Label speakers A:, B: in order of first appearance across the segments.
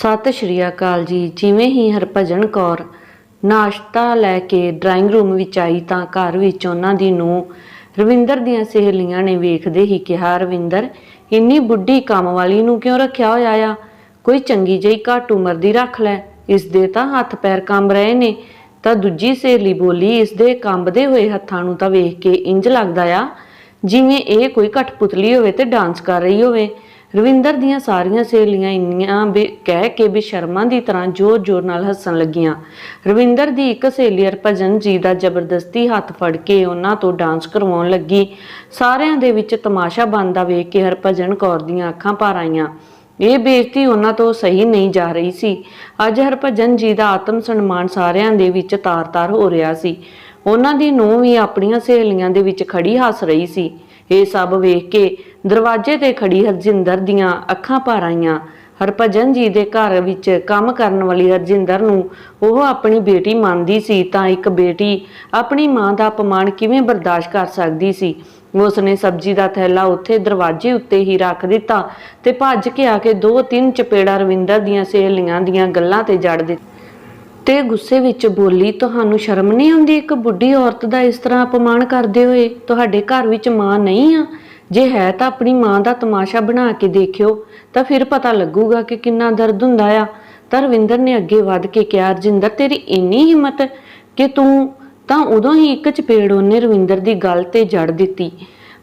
A: ਸਤਿ ਸ਼੍ਰੀ ਅਕਾਲ ਜੀ, ਜਿਵੇਂ ਹੀ ਹਰਭਜਨ ਕੌਰ ਨਾਸ਼ਤਾ ਲੈ ਕੇ ਡਰਾਇੰਗ ਰੂਮ ਵਿੱਚ ਆਈ ਤਾਂ ਘਰ ਵਿੱਚ ਉਹਨਾਂ ਦੀ ਨੂੰ ਰਵਿੰਦਰ ਦੀਆਂ ਸਹੇਲੀਆਂ ਨੇ ਵੇਖਦੇ ਹੀ ਕਿਹਾ, ਰਵਿੰਦਰ, ਇੰਨੀ ਬੁੱਢੀ ਕੰਮ ਵਾਲੀ ਨੂੰ ਕਿਉਂ ਰੱਖਿਆ ਹੋਇਆ ਆ? ਕੋਈ ਚੰਗੀ ਜਿਹੀ ਘੱਟ ਉਮਰ ਦੀ ਰੱਖ ਲੈ। ਇਸ ਦੇ ਤਾਂ ਹੱਥ ਪੈਰ ਕੰਬ ਰਹੇ ਨੇ ਤਾਂ ਦੂਜੀ ਸਹੇਲੀ ਬੋਲੀ, ਇਸ ਦੇ ਕੰਬਦੇ ਹੋਏ ਹੱਥਾਂ ਨੂੰ ਤਾਂ ਵੇਖ ਕੇ ਇੰਜ ਲੱਗਦਾ ਆ, ਜਿਵੇਂ ਇਹ ਕੋਈ ਕਠਪੁਤਲੀ ਹੋਵੇ ਤੇ ਡਾਂਸ ਕਰ ਰਹੀ ਹੋਵੇ। ਰਵਿੰਦਰ ਦੀਆਂ ਸਾਰੀਆਂ ਸਹੇਲੀਆਂ ਇੰਨੀਆਂ ਬੇ ਕਹਿ ਕੇ ਬੇਸ਼ਰਮਾਂ ਦੀ ਤਰ੍ਹਾਂ ਜ਼ੋਰ-ਜ਼ੋਰ ਨਾਲ ਹੱਸਣ ਲੱਗੀਆਂ। ਰਵਿੰਦਰ ਦੀ ਇੱਕ ਸਹੇਲੀ ਹਰਭਜਨ ਜੀ ਦਾ ਜ਼ਬਰਦਸਤੀ ਹੱਥ ਫੜ ਕੇ ਉਹਨਾਂ ਤੋਂ ਡਾਂਸ ਕਰਵਾਉਣ ਲੱਗੀ। ਸਾਰਿਆਂ ਦੇ ਵਿੱਚ ਤਮਾਸ਼ਾ ਬਣਦਾ ਵੇਖ ਕੇ ਹਰਭਜਨ ਕੌਰ ਦੀਆਂ ਅੱਖਾਂ ਭਰ ਆਈਆਂ। ਇਹ ਬੇਇੱਜ਼ਤੀ ਉਹਨਾਂ ਤੋਂ ਸਹੀ ਨਹੀਂ ਜਾ ਰਹੀ ਸੀ। ਅੱਜ ਹਰਭਜਨ ਜੀ ਦਾ ਆਤਮ ਸਨਮਾਨ ਸਾਰਿਆਂ ਦੇ ਵਿੱਚ ਤਾਰ-ਤਾਰ ਹੋ ਰਿਹਾ ਸੀ। ਉਹਨਾਂ ਦੀ ਨੂੰਹ ਵੀ ਆਪਣੀਆਂ ਸਹੇਲੀਆਂ ਦੇ ਵਿੱਚ ਖੜੀ ਹੱਸ ਰਹੀ ਸੀ। ਇਹ ਸਭ ਵੇਖ ਕੇ ਦਰਵਾਜ਼ੇ ਤੇ ਖੜੀ ਹਰਜਿੰਦਰ ਦੀਆਂ ਅੱਖਾਂ ਭਰ ਆਈਆਂ। ਹਰਭਜਨ ਜੀ ਦੇ ਘਰ ਵਿੱਚ ਕੰਮ ਕਰਨ ਵਾਲੀ ਹਰਜਿੰਦਰ ਨੂੰ ਉਹ ਆਪਣੀ ਬੇਟੀ ਮੰਨਦੀ ਸੀ ਤਾਂ ਇੱਕ ਬੇਟੀ ਆਪਣੀ ਮਾਂ ਦਾ ਅਪਮਾਨ ਕਿਵੇਂ ਬਰਦਾਸ਼ਤ ਕਰ ਸਕਦੀ ਸੀ? ਉਸਨੇ ਸਬਜ਼ੀ ਦਾ ਥੈਲਾ ਉੱਥੇ ਦਰਵਾਜ਼ੇ ਉੱਤੇ ਹੀ ਰੱਖ ਦਿੱਤਾ ਤੇ ਭੱਜ ਕੇ ਆ ਕੇ ਦੋ ਤਿੰਨ ਚਪੇੜਾ ਰਵਿੰਦਰ ਦੀਆਂ ਸਹੇਲੀਆਂ ਦੀਆਂ ਗੱਲਾਂ ਤੇ ਜੜ ਦਿੱਤੀ। ਤੇ ਗੁੱਸੇ ਵਿੱਚ ਬੋਲੀ, ਤੁਹਾਨੂੰ ਸ਼ਰਮ ਨਹੀਂ ਆਉਂਦੀ ਇੱਕ ਬੁੱਢੀ ਔਰਤ ਦਾ ਇਸ ਤਰ੍ਹਾਂ ਅਪਮਾਨ ਕਰਦੇ ਹੋਏ? ਤੁਹਾਡੇ ਘਰ ਵਿੱਚ ਮਾਂ ਨਹੀਂ ਆ? ਜੇ ਹੈ ਤਾਂ ਆਪਣੀ ਮਾਂ ਦਾ ਤਮਾਸ਼ਾ ਬਣਾ ਕੇ ਦੇਖਿਓ, ਤਾਂ ਫਿਰ ਪਤਾ ਲੱਗੂਗਾ ਕਿ ਕਿੰਨਾ ਦਰਦ ਹੁੰਦਾ ਆ। ਤਾਂ ਰਵਿੰਦਰ ਨੇ ਅੱਗੇ ਵੱਧ ਕੇ ਕਿਹਾ, ਰਜਿੰਦਰ, ਤੇਰੀ ਇੰਨੀ ਹਿੰਮਤ ਕਿ ਤੂੰ ਤਾਂ ਉਦੋਂ ਹੀ ਇੱਕ ਚਪੇੜ ਉਹਨੇ ਰਵਿੰਦਰ ਦੀ ਗੱਲ ਤੇ ਜੜ ਦਿੱਤੀ।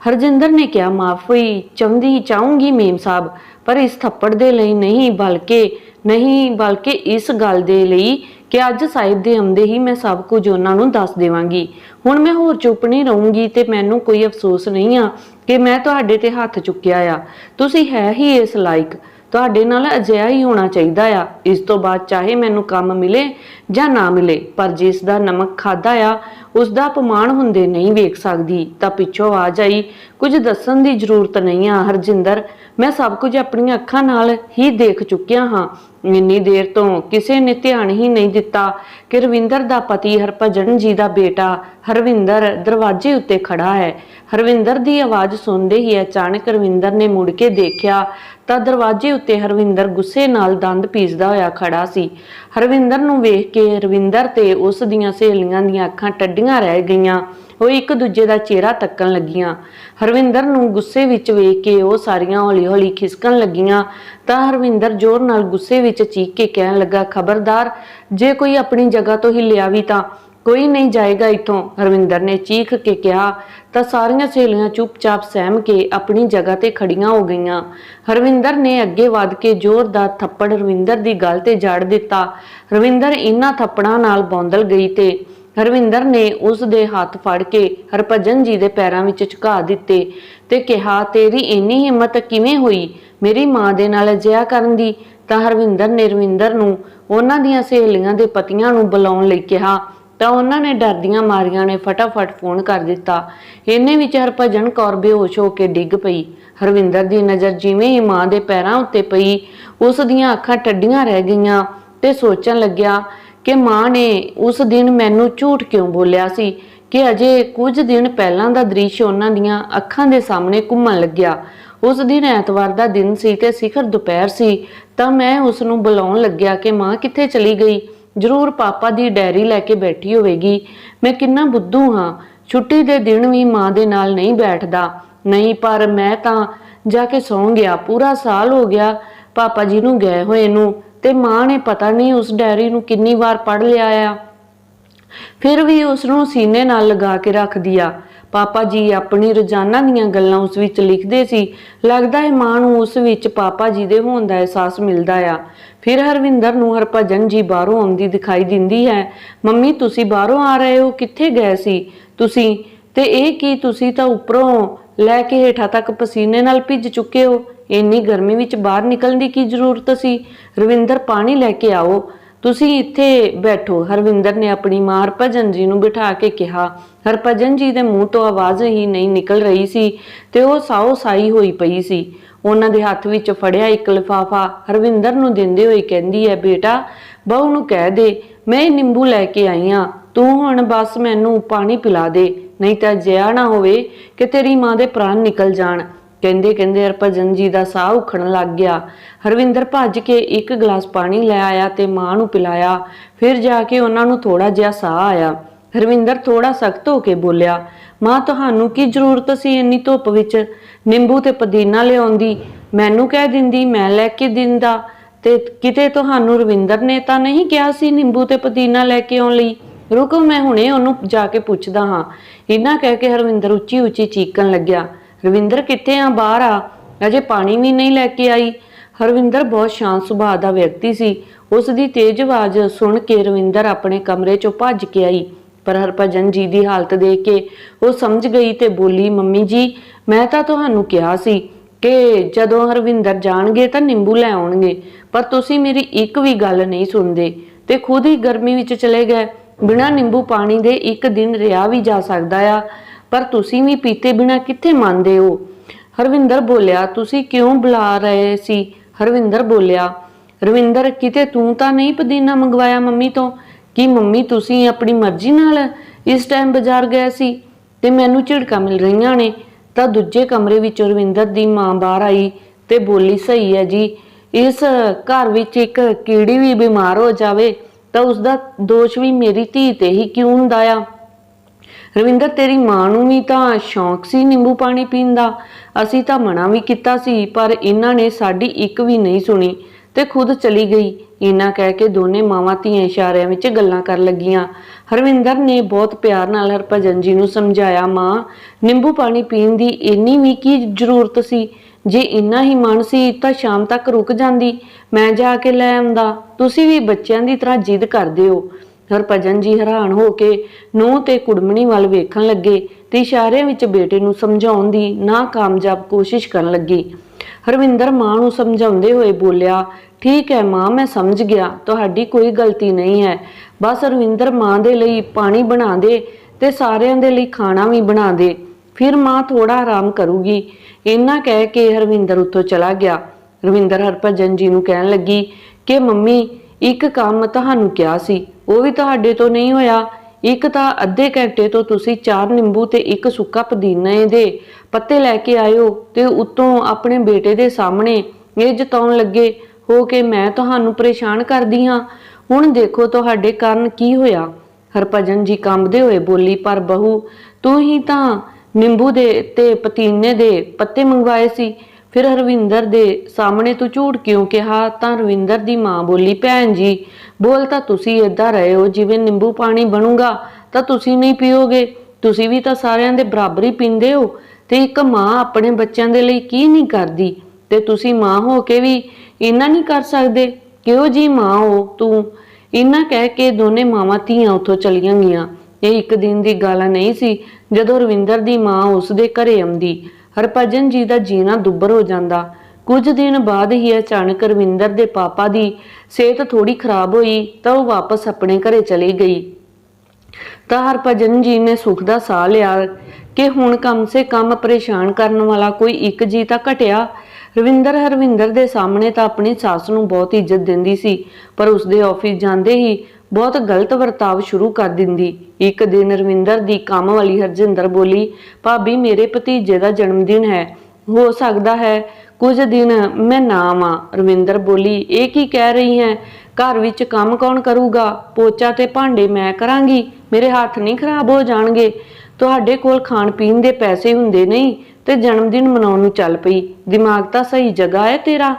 A: ਹਰਜਿੰਦਰ ਨੇ ਕਿਹਾ, ਮਾਫ ਹੋਈ ਚਾਹੁੰਦੀ, ਚਾਹੂੰਗੀ ਮੇਮ ਸਾਹਿਬ, ਪਰ ਇਸ ਥੱਪੜ ਦੇ ਲਈ ਨਹੀਂ, ਬਲਕਿ ਨਹੀਂ, ਬਲਕਿ ਇਸ ਗੱਲ ਦੇ ਲਈ ਕਿ ਅੱਜ ਸਾਹਿਬ ਦੇ ਆਉਂਦੇ ਹੀ ਮੈਂ ਸਭ ਕੁਝ ਉਹਨਾਂ ਨੂੰ ਦੱਸ ਦੇਵਾਂਗੀ। ਹੁਣ ਮੈਂ ਹੋਰ ਚੁੱਪ ਨਹੀਂ ਰਹੂੰਗੀ ਤੇ ਮੈਨੂੰ ਕੋਈ ਅਫਸੋਸ ਨਹੀਂ ਆ ਕਿ ਮੈਂ ਤੁਹਾਡੇ ਤੇ ਹੱਥ ਚੁੱਕਿਆ ਆ। ਤੁਸੀਂ ਹੈ ਹੀ ਇਸ ਲਾਇਕ। ਤੁਹਾਡੇ ਨਾਲ ਅਜਿਹਾ ਹੀ ਹੋਣਾ ਚਾਹੀਦਾ ਆ। ਇਸ ਤੋਂ ਬਾਅਦ ਚਾਹੇ ਮੈਨੂੰ ਕੰਮ ਮਿਲੇ ਜਾਂ ਨਾ ਮਿਲੇ, ਪਰ ਜਿਸ ਦਾ ਨਮਕ ਖਾਦਾ ਆ, ਉਸ ਦਾ ਅਪਮਾਨ ਹੁੰਦੇ ਨਹੀਂ ਵੇਖ ਸਕਦੀ। ਤਾਂ ਪਿੱਛੋਂ ਆ ਜਾਈ, ਕੁਝ ਦੱਸਣ ਦੀ ਜ਼ਰੂਰਤ ਨਹੀਂ ਆ। ਹਰਜਿੰਦਰ, ਮੈਂ ਸਭ ਕੁਝ ਆਪਣੀਆਂ ਅੱਖਾਂ ਨਾਲ ਹੀ ਦੇਖ ਚੁੱਕਿਆ ਹਾਂ। ਇੰਨੀ ਦੇਰ ਤੋਂ ਕਿਸੇ ਨੇ ਧਿਆਨ ਹੀ ਨਹੀਂ ਦਿੱਤਾ ਕਿ ਰਵਿੰਦਰ ਦਾ ਪਤੀ ਹਰਭਜਨ ਜੀ ਦਾ ਬੇਟਾ ਹਰਵਿੰਦਰ ਦਰਵਾਜ਼ੇ ਉੱਤੇ ਖੜਾ ਹੈ। ਹਰਵਿੰਦਰ ਦੀ ਆਵਾਜ਼ ਸੁਣਦੇ ਹੀ ਅਚਾਨਕ ਰਵਿੰਦਰ ਨੇ ਮੁੜ ਕੇ ਦੇਖਿਆ ਤਾਂ ਦਰਵਾਜ਼ੇ ਉੱਤੇ ਹਰਵਿੰਦਰ ਗੁੱਸੇ ਨਾਲ ਦੰਦ ਪੀਸਦਾ ਹੋਇਆ ਖੜਾ ਸੀ। ਹਰਵਿੰਦਰ ਨੂੰ ਵੇਖ ਕੇ ਰਵਿੰਦਰ ਤੇ ਉਸ ਦੀਆਂ ਸਹੇਲੀਆਂ ਦੀਆਂ ਅੱਖਾਂ ਟੱਡੀਆਂ ਰਹਿ ਗਈਆਂ। ਉਹ ਇੱਕ ਦੂਜੇ ਦਾ ਚਿਹਰਾ ਤੱਕਣ ਲੱਗੀਆਂ। ਹਰਵਿੰਦਰ ਨੂੰ ਗੁੱਸੇ ਵਿੱਚ ਵੇਖ ਕੇ ਉਹ ਸਾਰੀਆਂ ਹੌਲੀ-ਹੌਲੀ ਖਿਸਕਣ ਲੱਗੀਆਂ। ਤਾਂ ਹਰਵਿੰਦਰ ਜ਼ੋਰ ਨਾਲ ਗੁੱਸੇ ਵਿੱਚ ਚੀਕ ਕੇ ਕਹਿਣ ਲੱਗਾ, ਖਬਰਦਾਰ, ਜੇ ਕੋਈ ਆਪਣੀ ਜਗ੍ਹਾ ਤੋਂ ਹਿੱਲਿਆ ਵੀ ਤਾਂ ਕੋਈ ਨਹੀਂ ਜਾਏਗਾ ਇੱਥੋਂ। ਹਰਵਿੰਦਰ ਨੇ ਚੀਖ ਕੇ ਕਿਹਾ, ਤਾਂ ਸਾਰੀਆਂ ਸਹੇਲੀਆਂ ਚੁੱਪਚਾਪ ਸਹਿਮ ਕੇ ਆਪਣੀ ਜਗ੍ਹਾ ਤੇ ਖੜੀਆਂ ਹੋ ਗਈਆਂ। ਹਰਵਿੰਦਰ ਨੇ ਅੱਗੇ ਵੱਧ ਕੇ ਜ਼ੋਰਦਾਰ ਥੱਪੜ ਰਵਿੰਦਰ ਦੀ ਗੱਲ ਤੇ ਜੜ ਦਿੱਤਾ। ਰਵਿੰਦਰ ਇਹਨਾਂ ਥੱਪੜਾਂ ਨਾਲ ਬੌਂਦਲ ਗਈ ਤੇ ਹਰਵਿੰਦਰ ਨੇ ਉਸ ਦੇ ਹੱਥ ਫੜ ਕੇ ਹਰਭਜਨ ਜੀ ਦੇ ਪੈਰਾਂ ਵਿੱਚ ਝੁਕਾ ਦਿੱਤੇ ਤੇ ਕਿਹਾ, ਤੇਰੀ ਇੰਨੀ ਹਿੰਮਤ ਕਿਵੇਂ ਹੋਈ? ਮੇਰੀ ਮਾਂ ਦੇ ਨਾਲ ਅਜਿਹਾ ਕਰਨ ਦੀ? ਤਾਂ ਹਰਵਿੰਦਰ ਨੇ ਰਵਿੰਦਰ ਨੂੰ ਉਹਨਾਂ ਦੀਆਂ ਸਹੇਲੀਆਂ ਦੇ ਪਤੀਆਂ ਨੂੰ ਬੁਲਾਉਣ ਲਈ ਕਿਹਾ ਤਾਂ ਉਹਨਾਂ ਨੇ ਡਰਦੀਆਂ ਮਾਰੀਆਂ ਨੇ ਫਟਾਫਟ ਫੋਨ ਕਰ ਦਿੱਤਾ। ਇੰਨੇ ਵਿੱਚ ਹਰਭਜਨ ਕੌਰ ਬੇਹੋਸ਼ ਹੋ ਕੇ ਡਿੱਗ ਪਈ। ਹਰਵਿੰਦਰ ਦੀ ਨਜ਼ਰ ਜਿਵੇਂ ਹੀ ਮਾਂ ਦੇ ਪੈਰਾਂ ਉੱਤੇ ਪਈ, ਉਸ ਦੀਆਂ ਅੱਖਾਂ ਟੱਡੀਆਂ ਰਹਿ ਗਈਆਂ ਤੇ ਸੋਚਣ ਲੱਗਿਆ ਕਿ ਮਾਂ ਨੇ ਉਸ ਦਿਨ ਮੈਨੂੰ ਝੂਠ ਕਿਉਂ ਬੋਲਿਆ ਸੀ ਕਿ ਅਜੇ ਕੁਝ ਦਿਨ ਪਹਿਲਾਂ ਦਾ ਦ੍ਰਿਸ਼ ਉਹਨਾਂ ਦੀਆਂ ਅੱਖਾਂ ਦੇ ਸਾਹਮਣੇ ਘੁੰਮਣ ਲੱਗਿਆ। ਉਸ ਦਿਨ ਐਤਵਾਰ ਦਾ ਦਿਨ ਸੀ ਤੇ ਸਿਖਰ ਦੁਪਹਿਰ ਸੀ, ਤਾਂ ਮੈਂ ਉਸ ਨੂੰ ਬੁਲਾਉਣ ਲੱਗਿਆ ਕਿ ਮਾਂ ਕਿੱਥੇ ਚਲੀ ਗਈ? ਜ਼ਰੂਰ ਪਾਪਾ ਦੀ ਡਾਇਰੀ ਲੈ ਕੇ ਬੈਠੀ ਹੋਵੇਗੀ। ਮੈਂ ਕਿੰਨਾ ਬੁੱਧੂ ਹਾਂ। ਛੁੱਟੀ ਦੇ ਦਿਨ ਵੀ ਮਾਂ ਦੇ ਨਾਲ ਨਹੀਂ ਬੈਠਦਾ। ਨਹੀਂ, ਪਰ ਮੈਂ ਤਾਂ ਜਾ ਕੇ ਸੌਂ ਗਿਆ। ਪੂਰਾ ਸਾਲ ਹੋ ਗਿਆ ਪਾਪਾ ਜੀ ਨੂੰ ਗਏ ਹੋਏ ਨੂੰ ਤੇ ਮਾਂ ਨੇ ਪਤਾ ਨਹੀਂ ਉਸ ਡਾਇਰੀ ਨੂੰ ਕਿੰਨੀ ਵਾਰ ਪੜ੍ਹ ਲਿਆ ਆ। ਫਿਰ ਵੀ ਉਸ ਨੂੰ ਸੀਨੇ ਨਾਲ ਲਗਾ ਕੇ ਰੱਖਦੀ ਆ ਪਾਪਾ ਜੀ ਆਪਣੀ ਰੋਜ਼ਾਨਾ ਦੀਆਂ ਗੱਲਾਂ ਉਸ ਵਿੱਚ ਲਿਖਦੇ ਸੀ। ਲੱਗਦਾ ਹੈ ਮਾਂ ਨੂੰ ਉਸ ਵਿੱਚ ਪਾਪਾ ਜੀ ਦੇ ਹੋਣ ਦਾ ਅਹਿਸਾਸ ਮਿਲਦਾ ਆ। ਫਿਰ ਹਰਵਿੰਦਰ ਨੂੰ ਹਰਭਜਨ ਜੀ ਬਾਹਰੋਂ ਆਉਂਦੀ ਦਿਖਾਈ ਦਿੰਦੀ ਹੈ, ਮੰਮੀ, ਤੁਸੀਂ ਬਾਹਰੋਂ ਆ ਰਹੇ ਹੋ, ਕਿੱਥੇ ਗਏ ਸੀ? ਤੁਸੀਂ? ਤੇ ਇਹ ਕੀ ਤੁਸੀਂ ਤਾਂ ਉੱਪਰੋਂ ਲੈ ਕੇ ਹੇਠਾਂ ਤੱਕ ਪਸੀਨੇ ਨਾਲ ਭਿੱਜ ਚੁੱਕੇ ਹੋ? ਇੰਨੀ ਗਰਮੀ ਵਿੱਚ ਬਾਹਰ ਨਿਕਲਣ ਦੀ ਕੀ ਜ਼ਰੂਰਤ ਸੀ? ਰਵਿੰਦਰ, ਪਾਣੀ ਲੈ ਕੇ ਆਓ। ਤੁਸੀਂ ਇੱਥੇ ਬੈਠੋ। ਹਰਵਿੰਦਰ ਨੇ ਆਪਣੀ ਮਾਂ ਹਰਭਜਨ ਜੀ ਨੂੰ ਬਿਠਾ ਕੇ ਕਿਹਾ, ਹਰਭਜਨ ਜੀ ਦੇ ਮੂੰਹ ਤੋਂ ਆਵਾਜ਼ ਹੀ ਨਹੀਂ ਨਿਕਲ ਰਹੀ ਸੀ ਤੇ ਉਹ ਸਾਓ ਸਾਈ ਹੋਈ ਪਈ ਸੀ। ਉਹਨਾਂ ਦੇ ਹੱਥ ਵਿੱਚ ਫੜਿਆ ਇੱਕ ਲਿਫਾਫਾ। ਹਰਵਿੰਦਰ ਨੂੰ ਦਿੰਦੇ ਹੋਏ ਕਹਿੰਦੀ ਹੈ, ਬੇਟਾ, ਬਹੂ ਨੂੰ ਕਹਿ ਦੇ, ਮੈਂ ਨਿੰਬੂ ਲੈ ਕੇ ਆਈ ਆ ਤੂੰ ਹੁਣ ਬਸ ਮੈਨੂੰ ਪਾਣੀ ਪਿਲਾ ਦੇ, ਨਹੀਂ ਤਾਂ ਜਿਆ ਨਾ ਹੋਵੇ ਕਿ ਤੇਰੀ ਮਾਂ ਦੇ ਪ੍ਰਾਣ ਨਿਕਲ ਜਾਣ। ਕਹਿੰਦੇ ਕਹਿੰਦੇ ਹਰਭਜਨ ਜੀ ਦਾ ਸਾਹ ਉਖੜਨ ਲੱਗ ਗਿਆ। ਹਰਵਿੰਦਰ ਭੱਜ ਕੇ ਇੱਕ ਗਲਾਸ ਪਾਣੀ ਲੈ ਆਇਆ ਤੇ ਮਾਂ ਨੂੰ ਪਿਲਾਇਆ। ਫਿਰ ਜਾ ਕੇ ਉਹਨਾਂ ਨੂੰ ਥੋੜਾ ਜਿਹਾ ਸਾਹ ਆਇਆ। ਹਰਵਿੰਦਰ ਥੋੜਾ ਸਖਤ ਹੋ ਕੇ ਬੋਲਿਆ, ਮਾਂ, ਤੁਹਾਨੂੰ ਕੀ ਜ਼ਰੂਰਤ ਸੀ ਇੰਨੀ ਧੁੱਪ ਵਿੱਚ? ਨਿੰਬੂ ਤੇ ਪੁਦੀਨਾ ਲਿਆਉਂਦੀ, ਮੈਨੂੰ ਕਹਿ ਦਿੰਦੀ, ਮੈਂ ਲੈ ਕੇ ਦਿੰਦਾ। ਤੇ ਕਿਤੇ ਤੁਹਾਨੂੰ ਰਵਿੰਦਰ ਨੇ ਤਾਂ ਨਹੀਂ ਕਿਹਾ ਸੀ ਨਿੰਬੂ ਤੇ ਪੁਦੀਨਾ ਲੈ ਕੇ ਆਉਣ ਲਈ? ਰੁਕੋ, ਮੈਂ ਹੁਣੇ ਉਹਨੂੰ ਜਾ ਕੇ ਪੁੱਛਦਾ ਹਾਂ। ਇਹਨਾਂ ਕਹਿ ਕੇ ਹਰਵਿੰਦਰ ਉੱਚੀ ਉੱਚੀ ਚੀਕਣ ਲੱਗਿਆ। ਰਵਿੰਦਰ ਕਿੱਥੇ ਆ? ਬਾਹਰ ਆ। ਅਜੇ ਪਾਣੀ ਵੀ ਨਹੀਂ ਲੈ ਕੇ ਆਈ। ਹਰਵਿੰਦਰ ਬਹੁਤ ਸ਼ਾਂਤ ਸੁਭਾਅ ਦਾ ਵਿਅਕਤੀ ਸੀ। ਉਸ ਦੀ ਤੇਜ਼ ਆਵਾਜ਼ ਸੁਣ ਕੇ ਰਵਿੰਦਰ ਆਪਣੇ ਕਮਰੇ ਚੋਂ ਭੱਜ ਕੇ ਆਈ। ਪਰ ਹਰਭਜਨ ਜੀ ਦੀ ਹਾਲਤ ਦੇਖ ਕੇ ਉਹ ਸਮਝ ਗਈ ਤੇ ਬੋਲੀ, ਮੰਮੀ ਜੀ, ਮੈਂ ਤਾਂ ਤੁਹਾਨੂੰ ਕਿਹਾ ਸੀ ਕਿ ਜਦੋਂ ਹਰਵਿੰਦਰ ਜਾਣਗੇ ਤਾਂ ਨਿੰਬੂ ਲੈ ਆਉਣਗੇ। ਪਰ ਤੁਸੀਂ ਮੇਰੀ ਇੱਕ ਵੀ ਗੱਲ ਨਹੀਂ ਸੁਣਦੇ ਤੇ ਖੁਦ ਹੀ ਗਰਮੀ ਵਿੱਚ ਚਲੇ ਗਏ। ਬਿਨਾਂ ਨਿੰਬੂ ਪਾਣੀ ਦੇ ਇੱਕ ਦਿਨ ਰਿਹਾ ਵੀ ਜਾ ਸਕਦਾ ਆ। ਪਰ ਤੁਸੀਂ ਵੀ ਪੀਤੇ ਬਿਨਾਂ ਕਿੱਥੇ ਮੰਨਦੇ ਹੋ? ਹਰਵਿੰਦਰ ਬੋਲਿਆ, ਤੁਸੀਂ ਕਿਉਂ ਬੁਲਾ ਰਹੇ ਸੀ? ਹਰਵਿੰਦਰ ਬੋਲਿਆ, ਰਵਿੰਦਰ, ਕਿਤੇ ਤੂੰ ਤਾਂ ਨਹੀਂ ਪੁਦੀਨਾ ਮੰਗਵਾਇਆ ਮੰਮੀ ਤੋਂ? ਕੀ ਮੰਮੀ ਤੁਸੀਂ ਆਪਣੀ ਮਰਜ਼ੀ ਨਾਲ ਇਸ ਟਾਈਮ ਬਾਜ਼ਾਰ ਗਏ ਸੀ ਤੇ ਮੈਨੂੰ ਝਿੜਕਾਂ ਮਿਲ ਰਹੀਆਂ ਨੇ? ਤਾਂ ਦੂਜੇ ਕਮਰੇ ਵਿੱਚ ਰਵਿੰਦਰ ਦੀ ਮਾਂ ਬਾਹਰ ਆਈ ਤੇ ਬੋਲੀ, ਸਹੀ ਹੈ ਜੀ, ਇਸ ਘਰ ਵਿੱਚ ਇੱਕ ਕੀੜੀ ਵੀ ਬਿਮਾਰ ਹੋ ਜਾਵੇ ਤਾਂ ਉਸ ਦਾ ਦੋਸ਼ ਵੀ ਮੇਰੀ ਧੀ ਤੇ ਹੀ ਕਿਉਂ ਹੁੰਦਾ ਆ? ਰਵਿੰਦਰ, ਤੇਰੀ ਮਾਂ ਨੂੰ ਵੀ ਤਾਂ ਸ਼ੌਂਕ ਸੀ ਨਿੰਬੂ ਪਾਣੀ ਪੀਣ ਦਾ। ਅਸੀਂ ਤਾਂ ਮਨਾ ਵੀ ਕੀਤਾ ਸੀ, ਪਰ ਇਹਨਾਂ ਨੇ ਸਾਡੀ ਇੱਕ ਵੀ ਨਹੀਂ ਸੁਣੀ ਤੇ ਖੁਦ ਚਲੀ ਗਈ। ਇਹਨਾਂ ਕਹਿ ਕੇ ਦੋਨੇ ਮਾਵਾਂ ਧੀਆਂ ਇਸ਼ਾਰਿਆਂ ਵਿੱਚ ਗੱਲਾਂ ਕਰਨ ਲੱਗੀਆਂ। ਹਰਵਿੰਦਰ ਨੇ ਬਹੁਤ ਪਿਆਰ ਨਾਲ ਹਰਭਜਨ ਜੀ ਨੂੰ ਸਮਝਾਇਆ, ਮਾਂ, ਨਿੰਬੂ ਪਾਣੀ ਪੀਣ ਦੀ ਇੰਨੀ ਵੀ ਕੀ ਜ਼ਰੂਰਤ ਸੀ? ਜੇ ਇੰਨਾ ਹੀ ਮਨ ਸੀ ਤਾਂ ਸ਼ਾਮ ਤੱਕ ਰੁਕ ਜਾਂਦੀ। ਮੈਂ ਜਾ ਕੇ ਲੈ ਆਉਂਦਾ। ਤੁਸੀਂ ਵੀ ਬੱਚਿਆਂ ਦੀ ਤਰ੍ਹਾਂ ਜਿੱਦ ਕਰਦੇ ਹੋ। ਹਰਭਜਨ ਜੀ ਹੈਰਾਨ ਹੋ ਕੇ ਨੂੰਹ ਤੇ ਕੁੜਮਣੀ ਵੱਲ ਵੇਖਣ ਲੱਗੇ ਤੇ ਇਸ਼ਾਰਿਆਂ ਵਿੱਚ ਬੇਟੇ ਨੂੰ ਸਮਝਾਉਣ ਦੀ ਨਾ ਕਾਮਯਾਬ ਕੋਸ਼ਿਸ਼ ਕਰਨ ਲੱਗੀ। ਹਰਵਿੰਦਰ ਮਾਂ ਨੂੰ ਸਮਝਾਉਂਦੇ ਹੋਏ ਬੋਲਿਆ, ਠੀਕ ਹੈ ਮਾਂ, ਮੈਂ ਸਮਝ ਗਿਆ, ਤੁਹਾਡੀ ਕੋਈ ਗਲਤੀ ਨਹੀਂ ਹੈ। ਬਸ ਹਰਵਿੰਦਰ ਮਾਂ ਦੇ ਲਈ ਪਾਣੀ ਬਣਾ ਦੇ ਤੇ ਸਾਰਿਆਂ ਦੇ ਲਈ ਖਾਣਾ ਵੀ ਬਣਾ ਦੇ। ਫਿਰ ਮਾਂ ਥੋੜਾ ਆਰਾਮ ਕਰੂਗੀ। ਇੰਨਾ ਕਹਿ ਕੇ ਹਰਵਿੰਦਰ ਉੱਥੋਂ ਚਲਾ ਗਿਆ। ਰਵਿੰਦਰ ਹਰਭਜਨ ਜੀ ਨੂੰ ਕਹਿਣ ਲੱਗੀ ਕਿ, ਮੰਮੀ, ਇੱਕ ਕੰਮ ਤੁਹਾਨੂੰ ਕਿਹਾ ਸੀ। ਉਹ ਵੀ ਤੁਹਾਡੇ ਤੋਂ ਨਹੀਂ ਹੋਇਆ। ਇੱਕ ਤਾਂ ਅੱਧੇ ਘੰਟੇ ਤੋਂ ਤੁਸੀਂ ਚਾਰ ਨਿੰਬੂ ਤੇ ਇੱਕ ਸੁੱਕਾ ਪੁਦੀਨੇ ਦੇ ਪੱਤੇ ਲੈ ਕੇ ਆਇਓ ਤੇ ਉੱਤੋਂ ਆਪਣੇ ਬੇਟੇ ਦੇ ਸਾਹਮਣੇ ਇਹ ਜਤਾਉਣ ਲੱਗੇ, ਹੋ ਕੇ ਮੈਂ ਤੁਹਾਨੂੰ ਪਰੇਸ਼ਾਨ ਕਰਦੀ ਹਾਂ। ਹੁਣ ਦੇਖੋ ਤੁਹਾਡੇ ਕਾਰਨ ਕੀ ਹੋਇਆ। ਹਰਭਜਨ ਜੀ ਕੰਬਦੇ ਹੋਏ ਬੋਲੀ, ਪਰ ਬਹੂ, ਤੂੰ ਹੀ ਤਾਂ ਨਿੰਬੂ ਦੇ ਤੇ ਪਤੀਨੇ ਦੇ ਪੱਤੇ ਮੰਗਵਾਏ ਸੀ। ਫਿਰ ਹਰਵਿੰਦਰ ਦੇ ਸਾਹਮਣੇ ਤੂੰ ਝੂਠ ਕਿਉਂ ਕਿਹਾ? ਤਾਂ ਰਵਿੰਦਰ ਦੀ ਮਾਂ ਬੋਲੀ, ਭੈਣ ਜੀ, ਬੋਲ ਤਾਂ ਤੁਸੀਂ ਏਦਾਂ ਰਹੇ ਹੋ, ਜਿਵੇਂ ਨਿੰਬੂ ਪਾਣੀ ਬਣੂਗਾ ਤਾਂ ਤੁਸੀਂ ਨਹੀਂ ਪੀਓਗੇ। ਤੁਸੀਂ ਵੀ ਤਾਂ ਸਾਰਿਆਂ ਦੇ ਬਰਾਬਰ ਹੀ ਪੀਂਦੇ ਹੋ ਤੇ ਇੱਕ ਮਾਂ ਆਪਣੇ ਬੱਚਿਆਂ ਦੇ ਲਈ ਕੀ ਨਹੀਂ ਕਰਦੀ? ਤੇ ਤੁਸੀਂ ਮਾਂ ਹੋ ਕੇ ਵੀ ਇੰਨਾ ਨਹੀਂ ਕਰ ਸਕਦੇ? ਕਿਉਂ ਜੀ ਮਾਂ ਹੋ ਤੂੰ? ਇੰਨਾ ਕਹਿ ਕੇ ਦੋਨੇ ਮਾਵਾਂ ਧੀਆਂ ਉੱਥੋਂ ਚਲੀਆਂ ਗਈਆਂ। ਇਹ ਇੱਕ ਦਿਨ ਦੀ ਗੱਲ ਨਹੀਂ ਸੀ ਜਦੋਂ ਰਵਿੰਦਰ ਦੀ ਮਾਂ ਉਸ ਦੇ ਘਰੇ ਆਉਂਦੀ। ਹਰਭਜਨ ਜੀ ਦਾ ਜੀਣਾ ਦੁੱਬਰ ਹੋ ਜਾਂਦਾ। ਕੁਝ ਦਿਨ ਬਾਅਦ ਹੀ ਅਚਾਨਕ ਰਵਿੰਦਰ ਦੇ ਪਾਪਾ ਦੀ ਸਿਹਤ ਥੋੜੀ ਖਰਾਬ ਹੋਈ ਤਾਂ ਉਹ ਵਾਪਸ ਆਪਣੇ ਘਰੇ ਚਲੀ ਗਈ। ਤਾਂ ਹਰਭਜਨ ਜੀ ਨੇ ਸੁੱਖ ਦਾ ਸਾਹ ਲਿਆ ਕਿ ਹੁਣ ਕਮ ਸੇ ਕਮ ਪਰੇਸ਼ਾਨ ਕਰਨ ਵਾਲਾ ਕੋਈ ਇੱਕ ਜੀ ਤਾਂ ਘਟਿਆ। ਰਵਿੰਦਰ ਹਰਵਿੰਦਰ ਦੇ ਸਾਹਮਣੇ ਤਾਂ ਆਪਣੀ ਸੱਸ ਨੂੰ ਬਹੁਤ ਇੱਜ਼ਤ ਦਿੰਦੀ ਸੀ, ਪਰ ਉਸਦੇ ਆਫਿਸ ਜਾਂਦੇ ਹੀ ਬਹੁਤ ਗਲਤ ਵਰਤਾਵ ਸ਼ੁਰੂ ਕਰ ਦਿੰਦੀ। ਇੱਕ ਦਿਨ ਰਵਿੰਦਰ ਦੀ ਕੰਮ ਵਾਲੀ ਹਰਜਿੰਦਰ ਬੋਲੀ, ਭਾਬੀ, ਮੇਰੇ ਭਤੀਜੇ ਦਾ ਜਨਮ ਦਿਨ ਹੈ। ਹੋ ਸਕਦਾ ਹੈ ਕੁਝ ਦਿਨ ਮੈਂ ਨਾ ਆਵਾਂ। ਰਵਿੰਦਰ ਬੋਲੀ, ਇਹ ਕੀ ਕਹਿ ਰਹੀ ਹੈ? ਘਰ ਵਿੱਚ ਕੰਮ ਕੌਣ ਕਰੂਗਾ? ਪੋਚਾ ਤੇ ਭਾਂਡੇ ਮੈਂ ਕਰਾਂਗੀ। ਮੇਰੇ ਹੱਥ ਨਹੀਂ ਖਰਾਬ ਹੋ ਜਾਣਗੇ। ਤੁਹਾਡੇ ਕੋਲ ਖਾਣ ਪੀਣ ਦੇ ਪੈਸੇ ਹੁੰਦੇ ਨਹੀਂ ਤੇ ਜਨਮ ਦਿਨ ਮਨਾਉਣ ਨੂੰ ਚੱਲ ਪਈ। ਦਿਮਾਗ ਤਾਂ ਸਹੀ ਜਗ੍ਹਾ ਹੈ ਤੇਰਾ।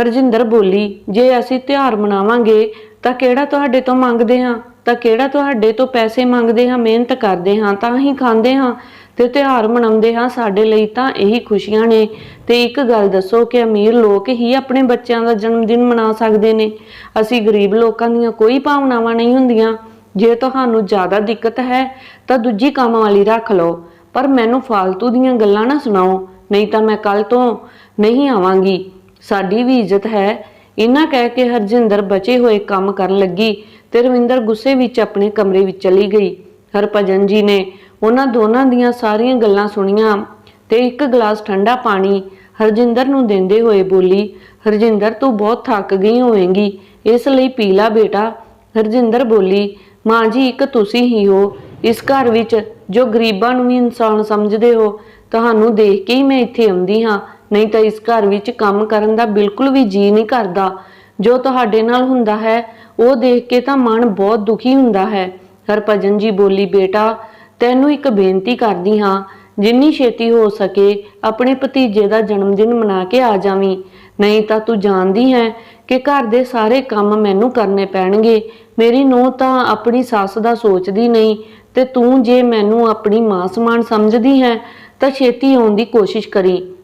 A: ਹਰਜਿੰਦਰ ਬੋਲੀ, ਜੇ ਅਸੀਂ ਤਿਉਹਾਰ ਮਨਾਵਾਂਗੇ ਤਾਂ ਕਿਹੜਾ ਤੁਹਾਡੇ ਤੋਂ ਮੰਗਦੇ ਹਾਂ? ਤਾਂ ਕਿਹੜਾ ਤੁਹਾਡੇ ਤੋਂ ਪੈਸੇ ਮੰਗਦੇ ਹਾਂ, ਮਿਹਨਤ ਕਰਦੇ ਹਾਂ, ਤਾਂ ਹੀ ਖਾਂਦੇ ਹਾਂ? ਤੇ ਤਿਉਹਾਰ ਮਨਾਉਂਦੇ ਹਾਂ ਸਾਡੇ ਲਈ ਤਾਂ ਇਹੀ ਖੁਸ਼ੀਆਂ ਨੇ। ਤੇ ਇੱਕ ਗੱਲ ਦੱਸੋ ਕਿ ਅਮੀਰ ਲੋਕ ਹੀ ਆਪਣੇ ਬੱਚਿਆਂ ਦਾ ਜਨਮ ਦਿਨ ਮਨਾ ਸਕਦੇ ਨੇ। ਅਸੀਂ ਗਰੀਬ ਲੋਕਾਂ ਦੀਆਂ ਕੋਈ ਭਾਵਨਾਵਾਂ ਨਹੀਂ ਹੁੰਦੀਆਂ। ਜੇ ਤੁਹਾਨੂੰ ਜ਼ਿਆਦਾ ਦਿੱਕਤ ਹੈ, ਤਾਂ ਦੂਜੀ ਕੰਮ ਵਾਲੀ ਰੱਖ ਲਓ। ਪਰ ਮੈਨੂੰ ਫਾਲਤੂ ਦੀਆਂ ਗੱਲਾਂ ਨਾ ਸੁਣਾਓ, ਨਹੀਂ ਤਾਂ ਮੈਂ ਕੱਲ ਤੋਂ ਨਹੀਂ ਆਵਾਂਗੀ। ਸਾਡੀ ਵੀ ਇੱਜ਼ਤ ਹੈ ਇਹਨਾਂ ਕਹਿ ਕੇ ਹਰਜਿੰਦਰ ਬਚੇ ਹੋਏ ਕੰਮ ਕਰਨ ਲੱਗੀ ਤੇ ਰਵਿੰਦਰ ਗੁੱਸੇ ਵਿੱਚ ਆਪਣੇ ਕਮਰੇ ਵਿੱਚ ਚਲੀ ਗਈ। ਹਰਭਜਨ ਜੀ ਨੇ ਉਹਨਾਂ ਦੋਨਾਂ ਦੀਆਂ ਸਾਰੀਆਂ ਗੱਲਾਂ ਸੁਣੀਆਂ ਤੇ ਇੱਕ ਗਲਾਸ ਠੰਡਾ ਪਾਣੀ ਹਰਜਿੰਦਰ ਨੂੰ ਦਿੰਦੇ ਹੋਏ ਬੋਲੀ, ਹਰਜਿੰਦਰ, ਤੂੰ ਬਹੁਤ ਥੱਕ ਗਈ ਹੋਵੇਂਗੀ ਇਸ ਲਈ ਪੀ ਲਾ ਬੇਟਾ। ਹਰਜਿੰਦਰ ਬੋਲੀ, ਮਾਂ ਜੀ, ਇੱਕ ਤੁਸੀਂ ਹੀ ਹੋ। ਇਸ ਘਰ ਵਿੱਚ ਜੋ ਗਰੀਬਾਂ ਨੂੰ ਵੀ ਇਨਸਾਨ ਸਮਝਦੇ ਹੋ, ਤੁਹਾਨੂੰ ਦੇਖ ਕੇ ਹੀ ਮੈਂ ਇੱਥੇ ਆਉਂਦੀ ਹਾਂ। ਨਹੀਂ ਤਾਂ ਇਸ ਘਰ ਵਿੱਚ ਕੰਮ ਕਰਨ ਦਾ ਬਿਲਕੁਲ ਵੀ ਜੀ ਨਹੀਂ ਕਰਦਾ। ਜੋ ਤੁਹਾਡੇ ਨਾਲ ਹੁੰਦਾ ਹੈ, ਉਹ ਦੇਖ ਕੇ ਤਾਂ ਮਨ ਬਹੁਤ ਦੁਖੀ ਹੁੰਦਾ ਹੈ। ਹਰਭਜਨ ਜੀ ਬੋਲੀ, ਬੇਟਾ, ਤੈਨੂੰ ਇੱਕ ਬੇਨਤੀ ਕਰਦੀ ਹਾਂ, ਜਿੰਨੀ ਛੇਤੀ ਹੋ ਸਕੇ ਆਪਣੇ ਭਤੀਜੇ ਦਾ ਜਨਮ ਦਿਨ ਮਨਾ ਕੇ ਆ ਜਾਵੀਂ। ਨਹੀਂ ਤਾਂ ਤੂੰ ਜਾਣਦੀ ਹੈ ਕਿ ਘਰ ਦੇ ਸਾਰੇ ਕੰਮ ਮੈਨੂੰ ਕਰਨੇ ਪੈਣਗੇ। ਮੇਰੀ ਨੂੰਹ ਤਾਂ ਆਪਣੀ ਸੱਸ ਦਾ ਸੋਚਦੀ ਨਹੀਂ ਤੇ ਤੂੰ ਜੇ ਮੈਨੂੰ ਆਪਣੀ ਮਾਂ ਸਮਾਨ ਸਮਝਦੀ ਹੈ, ਤਾਂ ਛੇਤੀ ਆਉਣ ਦੀ ਕੋਸ਼ਿਸ਼ ਕਰੀ।